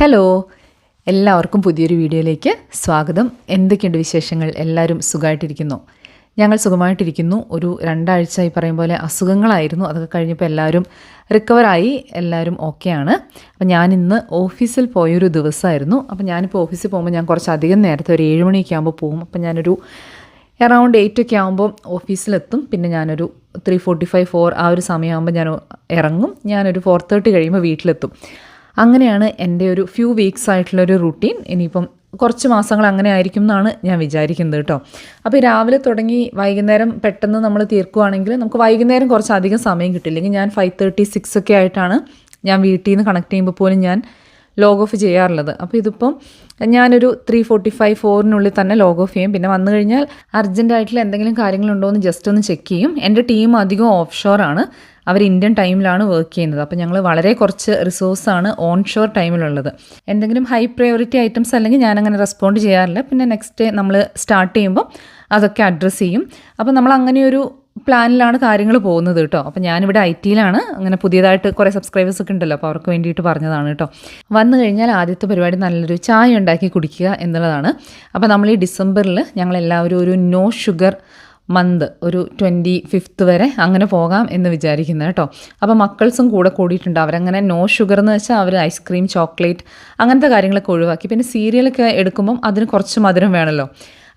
Hello എല്ലാവർക്കും പുതിയൊരു വീഡിയോയിലേക്ക് സ്വാഗതം. എന്തൊക്കെയുണ്ട് വിശേഷങ്ങൾ? എല്ലാവരും സുഖമായിട്ടിരിക്കുന്നു? ഞങ്ങൾ സുഖമായിട്ടിരിക്കുന്നു. ഒരു രണ്ടാഴ്ച ഈ പറയും പോലെ അസുഖങ്ങളായിരുന്നു. അതൊക്കെ കഴിഞ്ഞപ്പോൾ എല്ലാവരും റിക്കവറായി എല്ലാവരും ഓക്കെയാണ് അപ്പം ഞാൻ ഇന്ന് ഓഫീസിൽ പോയൊരു ദിവസമായിരുന്നു. അപ്പം ഞാനിപ്പോൾ ഓഫീസിൽ പോകുമ്പോൾ ഞാൻ കുറച്ച് അധികം നേരത്തെ ഒരു ഏഴ് മണിയൊക്കെ ആകുമ്പോൾ പോകും. അപ്പം ഞാനൊരു എറൗണ്ട് എയ്റ്റ് ഒക്കെ ആകുമ്പോൾ ഓഫീസിലെത്തും. പിന്നെ ഞാനൊരു ത്രീ ഫോർട്ടി ഫൈവ് ഫോർ ആ ഒരു സമയമാകുമ്പോൾ ഞാൻ ഇറങ്ങും. ഞാനൊരു ഫോർ തേർട്ടി കഴിയുമ്പോൾ വീട്ടിലെത്തും. അങ്ങനെയാണ് എന്റെ ഒരു ഫ്യൂ വീക്സ് ആയിട്ടുള്ളൊരു റുട്ടീൻ ഇനിയിപ്പം കുറച്ച് മാസങ്ങൾ അങ്ങനെ ആയിരിക്കും എന്നാണ് ഞാൻ വിചാരിക്കുന്നത് കേട്ടോ. അപ്പോൾ രാവിലെ തുടങ്ങി വൈകുന്നേരം പെട്ടെന്ന് നമ്മൾ തീർക്കുകയാണെങ്കിൽ നമുക്ക് വൈകുന്നേരം കുറച്ച് അധികം സമയം കിട്ടില്ലെങ്കിൽ ഞാൻ ഫൈവ് തേർട്ടി സിക്സ് ഒക്കെ ആയിട്ടാണ് ഞാൻ വീട്ടിൽ നിന്ന് കണക്ട് ചെയ്യുമ്പോൾ പോലും ഞാൻ ലോഗ് ഓഫ് ചെയ്യാറുള്ളത്. അപ്പോൾ ഇതിപ്പം ഞാനൊരു ത്രീ ഫോർട്ടി ഫൈവ് ഫോറിനുള്ളിൽ തന്നെ ലോഗ് ഓഫ് ചെയ്യും. പിന്നെ വന്നു കഴിഞ്ഞാൽ അർജന്റായിട്ടുള്ള എന്തെങ്കിലും കാര്യങ്ങളുണ്ടോ എന്ന് ജസ്റ്റ് ഒന്ന് ചെക്ക് ചെയ്യും. എന്റെ ടീം അധികം ഓഫ് ഷോറാണ് അവർ ഇന്ത്യൻ ടൈമിലാണ് വർക്ക് ചെയ്യുന്നത്. അപ്പോൾ ഞങ്ങൾ വളരെ കുറച്ച് റിസോഴ്സാണ് ഓൺ ഷോർ ടൈമിലുള്ളത്. എന്തെങ്കിലും ഹൈ പ്രയോറിറ്റി ഐറ്റംസ് അല്ലെങ്കിൽ ഞാൻ അങ്ങനെ റെസ്പോണ്ട് ചെയ്യാറില്ല. പിന്നെ നെക്സ്റ്റ് ഡേ നമ്മൾ സ്റ്റാർട്ട് ചെയ്യുമ്പോൾ അതൊക്കെ അഡ്രസ്സ് ചെയ്യും. അപ്പോൾ നമ്മൾ അങ്ങനെ ഒരു പ്ലാനിലാണ് കാര്യങ്ങൾ പോകുന്നത് കേട്ടോ. അപ്പോൾ ഞാനിവിടെ ഐ ടിയിലാണ് അങ്ങനെ പുതിയതായിട്ട് കുറേ സബ്സ്ക്രൈബേഴ്സ് ഒക്കെ ഉണ്ടല്ലോ. അപ്പോൾ അവർക്ക് വേണ്ടിയിട്ട് പറഞ്ഞതാണ് കേട്ടോ. വന്നു കഴിഞ്ഞാൽ ആദ്യത്തെ പരിപാടി നല്ലൊരു ചായ ഉണ്ടാക്കി കുടിക്കുക എന്നുള്ളതാണ്. അപ്പോൾ നമ്മൾ ഈ ഡിസംബറിൽ ഞങ്ങളെല്ലാവരും ഒരു നോ ഷുഗർ മന്ത് ഒരു ട്വന്റി ഫിഫ്ത്ത് വരെ അങ്ങനെ പോകാം എന്ന് വിചാരിക്കുന്നത് കേട്ടോ. അപ്പോൾ മക്കൾസും കൂടെ കൂടിയിട്ടുണ്ട്. അവരങ്ങനെ നോ ഷുഗർ എന്ന് വെച്ചാൽ അവർ ഐസ്ക്രീം ചോക്ലേറ്റ് അങ്ങനത്തെ കാര്യങ്ങളൊക്കെ ഒഴിവാക്കി. പിന്നെ സീരിയലൊക്കെ എടുക്കുമ്പം അതിന് കുറച്ച് മധുരം വേണമല്ലോ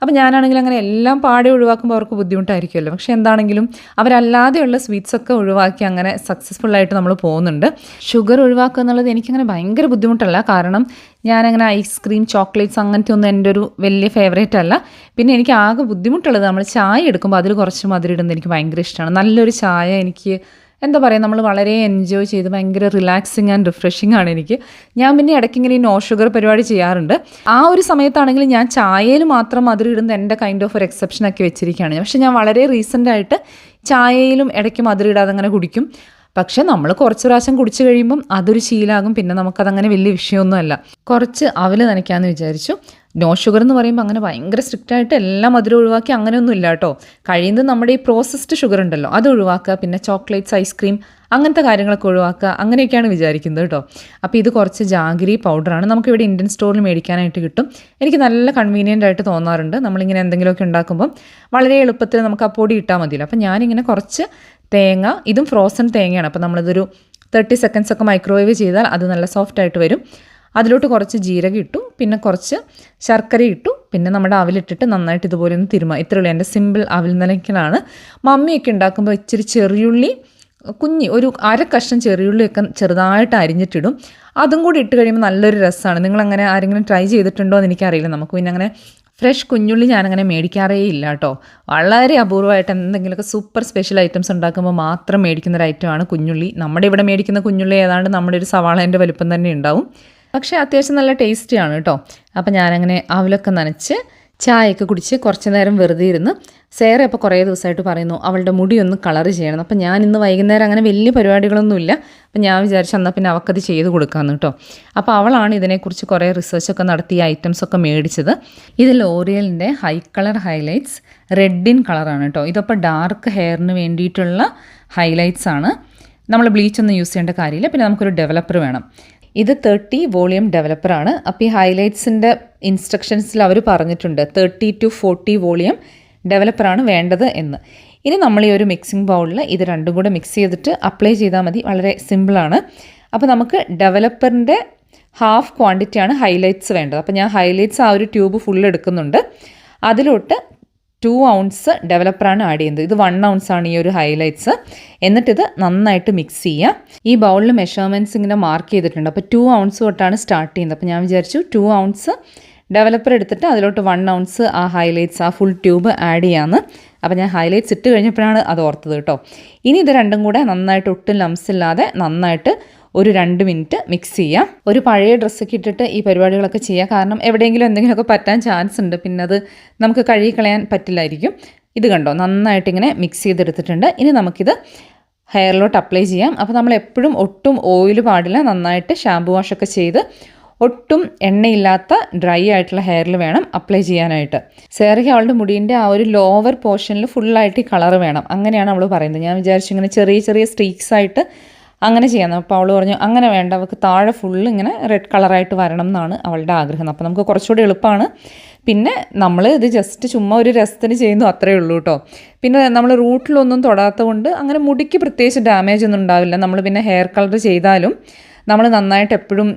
അപ്പോൾ ഞാനാണെങ്കിൽ അങ്ങനെ എല്ലാം പാടി ഒഴിവാക്കുമ്പോൾ അവർക്ക് ബുദ്ധിമുട്ടായിരിക്കുമല്ലോ. പക്ഷെ എന്താണെങ്കിലും അവരല്ലാതെയുള്ള സ്വീറ്റ്സൊക്കെ ഒഴിവാക്കി അങ്ങനെ സക്സസ്ഫുൾ ആയിട്ട് നമ്മൾ പോകുന്നുണ്ട്. ഷുഗർ ഒഴിവാക്കുക എന്നുള്ളത് എനിക്കങ്ങനെ ഭയങ്കര ബുദ്ധിമുട്ടല്ല. കാരണം ഞാനങ്ങനെ ഐസ്ക്രീം ചോക്ലേറ്റ്സ് അങ്ങനത്തെ ഒന്നും എന്റെ ഒരു വലിയ ഫേവറേറ്റ് അല്ല. പിന്നെ എനിക്ക് ആകെ ബുദ്ധിമുട്ടുള്ളത് നമ്മൾ ചായ എടുക്കുമ്പോൾ അതിൽ കുറച്ച് മധുരം ഇടുന്നത് എനിക്ക് ഭയങ്കര ഇഷ്ടമാണ്. നല്ലൊരു ചായ എനിക്ക് എന്താ പറയുക നമ്മൾ വളരെ എൻജോയ് ചെയ്ത് ഭയങ്കര റിലാക്സിങ് ആൻഡ് റിഫ്രഷിംഗ് ആണ് എനിക്ക്. ഞാൻ പിന്നെ ഇടയ്ക്ക് ഇങ്ങനെ ഈ നോ ഷുഗർ പരിപാടി ചെയ്യാറുണ്ട്. ആ ഒരു സമയത്താണെങ്കിൽ ഞാൻ ചായയിൽ മാത്രം മധുരം ഇടുന്ന എന്റെ കൈൻഡ് ഓഫ് ഒരു എക്സെപ്ഷൻ ആക്കി വെച്ചിരിക്കുകയാണ്. പക്ഷേ ഞാൻ വളരെ റീസെന്റ് ആയിട്ട് ചായയിലും ഇടയ്ക്ക് മധുരം ഇടാതെ അങ്ങനെ കുടിക്കും. പക്ഷേ നമ്മൾ കുറച്ച് പ്രാവശ്യം കുടിച്ചു കഴിയുമ്പം അതൊരു ശീലാകും. പിന്നെ നമുക്കതങ്ങനെ വലിയ വിഷയമൊന്നുമല്ല. കുറച്ച് അവൽ നനയ്ക്കാമെന്ന് വിചാരിച്ചു. നോ ഷുഗർ എന്ന് പറയുമ്പോൾ അങ്ങനെ ഭയങ്കര സ്ട്രിക്റ്റ് ആയിട്ട് എല്ലാ മധുരം ഒഴിവാക്കി അങ്ങനെയൊന്നും ഇല്ല കേട്ടോ. കഴിയുന്നത് നമ്മുടെ ഈ പ്രോസസ്ഡ് ഷുഗർ ഉണ്ടല്ലോ അത് ഒഴിവാക്കുക പിന്നെ ചോക്ലേറ്റ്സ് ഐസ്ക്രീം അങ്ങനത്തെ കാര്യങ്ങളൊക്കെ ഒഴിവാക്കുക അങ്ങനെയൊക്കെയാണ് വിചാരിക്കുന്നത് കേട്ടോ. അപ്പോൾ ഇത് കുറച്ച് ജാഗിരി പൗഡറാണ് നമുക്കിവിടെ ഇന്ത്യൻ സ്റ്റോറിൽ മേടിക്കാനായിട്ട് കിട്ടും. എനിക്ക് നല്ല കൺവീനിയന്റ് ആയിട്ട് തോന്നാറുണ്ട്. നമ്മളിങ്ങനെ എന്തെങ്കിലുമൊക്കെ ഉണ്ടാക്കുമ്പം വളരെ എളുപ്പത്തിൽ നമുക്ക് ആ പൊടി ഇട്ടാൽ മതിയല്ലോ. അപ്പോൾ ഞാനിങ്ങനെ കുറച്ച് തേങ്ങ ഇതും ഫ്രോസൺ തേങ്ങയാണ്. അപ്പോൾ നമ്മളിതൊരു തേർട്ടി സെക്കൻഡ്സ് ഒക്കെ മൈക്രോവേവ് ചെയ്താൽ അത് നല്ല സോഫ്റ്റ് ആയിട്ട് വരും. അതിലോട്ട് കുറച്ച് ജീരകം ഇട്ടു പിന്നെ കുറച്ച് ശർക്കര ഇട്ടു പിന്നെ നമ്മുടെ അവിലിട്ടിട്ട് നന്നായിട്ട് ഇതുപോലെ ഒന്ന് തിരുമ ഇത്രയുള്ളൂ എന്റെ സിമ്പിൾ അവിൽ നിലയ്ക്കലാണ്. മമ്മിയൊക്കെ ഉണ്ടാക്കുമ്പോൾ ഇച്ചിരി ചെറിയുള്ളി കുഞ്ഞി ഒരു അര കഷ്ണം ചെറിയുള്ളിയൊക്കെ ചെറുതായിട്ട് അരിഞ്ഞിട്ടിടും. അതും കൂടി ഇട്ട് കഴിയുമ്പോൾ നല്ലൊരു രസമാണ്. നിങ്ങളങ്ങനെ ആരെങ്കിലും ട്രൈ ചെയ്തിട്ടുണ്ടോ എന്ന് എനിക്കറിയില്ല. നമുക്ക് പിന്നെ അങ്ങനെ ഫ്രഷ് കുഞ്ഞുള്ളി ഞാനങ്ങനെ മേടിക്കാറേ ഇല്ല കേട്ടോ. വളരെ അപൂർവമായിട്ട് എന്തെങ്കിലുമൊക്കെ സൂപ്പർ സ്പെഷ്യൽ ഐറ്റംസ് ഉണ്ടാക്കുമ്പോൾ മാത്രം മേടിക്കുന്ന ഒരു ഐറ്റമാണ് കുഞ്ഞുള്ളി. നമ്മുടെ ഇവിടെ മേടിക്കുന്ന കുഞ്ഞുള്ളി ഏതാണ്ട് നമ്മുടെ ഒരു സവാളേന്റെ വലുപ്പം തന്നെ ഉണ്ടാവും. പക്ഷേ അത്യാവശ്യം നല്ല ടേസ്റ്റിയാണ് കേട്ടോ. അപ്പോൾ ഞാനങ്ങനെ അവലൊക്കെ നനച്ച് ചായയൊക്കെ കുടിച്ച് കുറച്ച് നേരം വെറുതെ ഇരുന്ന് സേറ അപ്പോൾ കുറേ ദിവസമായിട്ട് പറയുന്നു അവളുടെ മുടി ഒന്ന് കളർ ചെയ്യണം. അപ്പോൾ ഞാൻ ഇന്ന് വൈകുന്നേരം അങ്ങനെ വലിയ പരിപാടികളൊന്നുമില്ല അപ്പം ഞാൻ വിചാരിച്ചു എന്നാൽ പിന്നെ അവൾക്കത് ചെയ്ത് കൊടുക്കാമെന്ന് കേട്ടോ. അപ്പോൾ അവളാണ് ഇതിനെക്കുറിച്ച് കുറേ റിസർച്ചൊക്കെ നടത്തി ഐറ്റംസൊക്കെ മേടിച്ചത്. ഇത് ലോറിയലിന്റെ high colour highlights red in കളറാണ് കേട്ടോ. ഇതപ്പോൾ ഡാർക്ക് ഹെയറിന് വേണ്ടിയിട്ടുള്ള ഹൈലൈറ്റ്സ് ആണ്. നമ്മൾ ബ്ലീച്ച് ഒന്നും യൂസ് ചെയ്യേണ്ട കാര്യമില്ല. പിന്നെ നമുക്കൊരു ഡെവലപ്പർ വേണം. ഇത് തേർട്ടി വോളിയം ഡെവലപ്പറാണ് അപ്പോൾ ഈ ഹൈലൈറ്റ്സിന്റെ ഇൻസ്ട്രക്ഷൻസിൽ അവർ പറഞ്ഞിട്ടുണ്ട് തേർട്ടി ടു ഫോർട്ടി വോളിയം ഡെവലപ്പറാണ് വേണ്ടത് എന്ന്. ഇനി നമ്മൾ ഈ ഒരു മിക്സിംഗ് ബൗളിൽ ഇത് രണ്ടും കൂടെ മിക്സ് ചെയ്തിട്ട് അപ്ലൈ ചെയ്താൽ മതി. വളരെ സിമ്പിളാണ് അപ്പോൾ നമുക്ക് ഡെവലപ്പറിന്റെ ഹാഫ് ക്വാണ്ടിറ്റിയാണ് ഹൈലൈറ്റ്സ് വേണ്ടത്. അപ്പോൾ ഞാൻ ഹൈലൈറ്റ്സ് ആ ഒരു ട്യൂബ് ഫുൾ എടുക്കുന്നുണ്ട്. അതിലോട്ട് ടു ഔൺസ് ഡെവലപ്പറാണ് ആഡ് ചെയ്യുന്നത്. ഇത് വൺ ഔൺസ് ആണ് ഈ ഒരു ഹൈലൈറ്റ്സ് എന്നിട്ടിത് നന്നായിട്ട് മിക്സ് ചെയ്യുക. ഈ ബൗളിൽ മെഷർമെന്റ്സ് ഇങ്ങനെ മാർക്ക് ചെയ്തിട്ടുണ്ട്. അപ്പോൾ ടു ഔൺസ് തൊട്ടാണ് സ്റ്റാർട്ട് ചെയ്യുന്നത്. അപ്പോൾ ഞാൻ വിചാരിച്ചു ടു ഔൺസ് ഡെവലപ്പർ എടുത്തിട്ട് അതിലോട്ട് വൺ ഔൺസ് ആ ഹൈലൈറ്റ്സ് ആ ഫുൾ ട്യൂബ് ആഡ് ചെയ്യാമെന്ന് അപ്പോൾ ഞാൻ ഹൈലൈറ്റ്സ് ഇട്ട് കഴിഞ്ഞപ്പോഴാണ് അത് ഓർത്തത് കേട്ടോ. ഇനി ഇത് രണ്ടും കൂടെ നന്നായിട്ട് ഒട്ടും ലംസ് ഇല്ലാതെ നന്നായിട്ട് ഒരു രണ്ട് മിനിറ്റ് മിക്സ് ചെയ്യാം. ഒരു പഴയ ഡ്രസ്സൊക്കെ ഇട്ടിട്ട് ഈ പരിപാടികളൊക്കെ ചെയ്യുക കാരണം എവിടെയെങ്കിലും എന്തെങ്കിലുമൊക്കെ പറ്റാൻ ചാൻസ് ഉണ്ട്. പിന്നെ അത് നമുക്ക് കഴുകിക്കളയാൻ പറ്റില്ലായിരിക്കും. ഇത് കണ്ടോ? നന്നായിട്ട് ഇങ്ങനെ മിക്സ് ചെയ്തെടുത്തിട്ടുണ്ട്. ഇനി നമുക്കിത് ഹെയറിലോട്ട് അപ്ലൈ ചെയ്യാം. അപ്പോൾ നമ്മൾ എപ്പോഴും ഒട്ടും ഓയിൽ പാടില്ല. നന്നായിട്ട് ഷാമ്പു വാഷൊക്കെ ചെയ്ത് ഒട്ടും എണ്ണയില്ലാത്ത ഡ്രൈ ആയിട്ടുള്ള ഹെയറിൽ വേണം അപ്ലൈ ചെയ്യാനായിട്ട്. സേറയ്ക്ക് അവളുടെ മുടീന്റെ ആ ഒരു ലോവർ പോർഷനിൽ ഫുള്ളായിട്ട് ഈ കളർ വേണം. അങ്ങനെയാണ് അവൾ പറയുന്നത്. ഞാൻ വിചാരിച്ചു ഇങ്ങനെ ചെറിയ ചെറിയ സ്ട്രീക്സ് ആയിട്ട് അങ്ങനെ ചെയ്യാമെന്ന് അപ്പോൾ അവൾ പറഞ്ഞു അങ്ങനെ വേണ്ട. അവൾക്ക് താഴെ ഫുള്ള് ഇങ്ങനെ റെഡ് കളറായിട്ട് വരണം എന്നാണ് അവളുടെ ആഗ്രഹം. അപ്പോൾ നമുക്ക് കുറച്ചുകൂടി എളുപ്പമാണ് പിന്നെ നമ്മൾ ഇത് ജസ്റ്റ് ചുമ്മാ ഒരു രസത്തിന് ചെയ്യുന്നു അത്രയേ ഉള്ളൂ കേട്ടോ പിന്നെ നമ്മൾ റൂട്ടിലൊന്നും തൊടാത്ത കൊണ്ട് അങ്ങനെ മുടിക്ക് പ്രത്യേകിച്ച് ഡാമേജ് ഒന്നും ഉണ്ടാവില്ല. നമ്മൾ പിന്നെ ഹെയർ കളർ ചെയ്താലും നമ്മൾ നന്നായിട്ട് എപ്പോഴും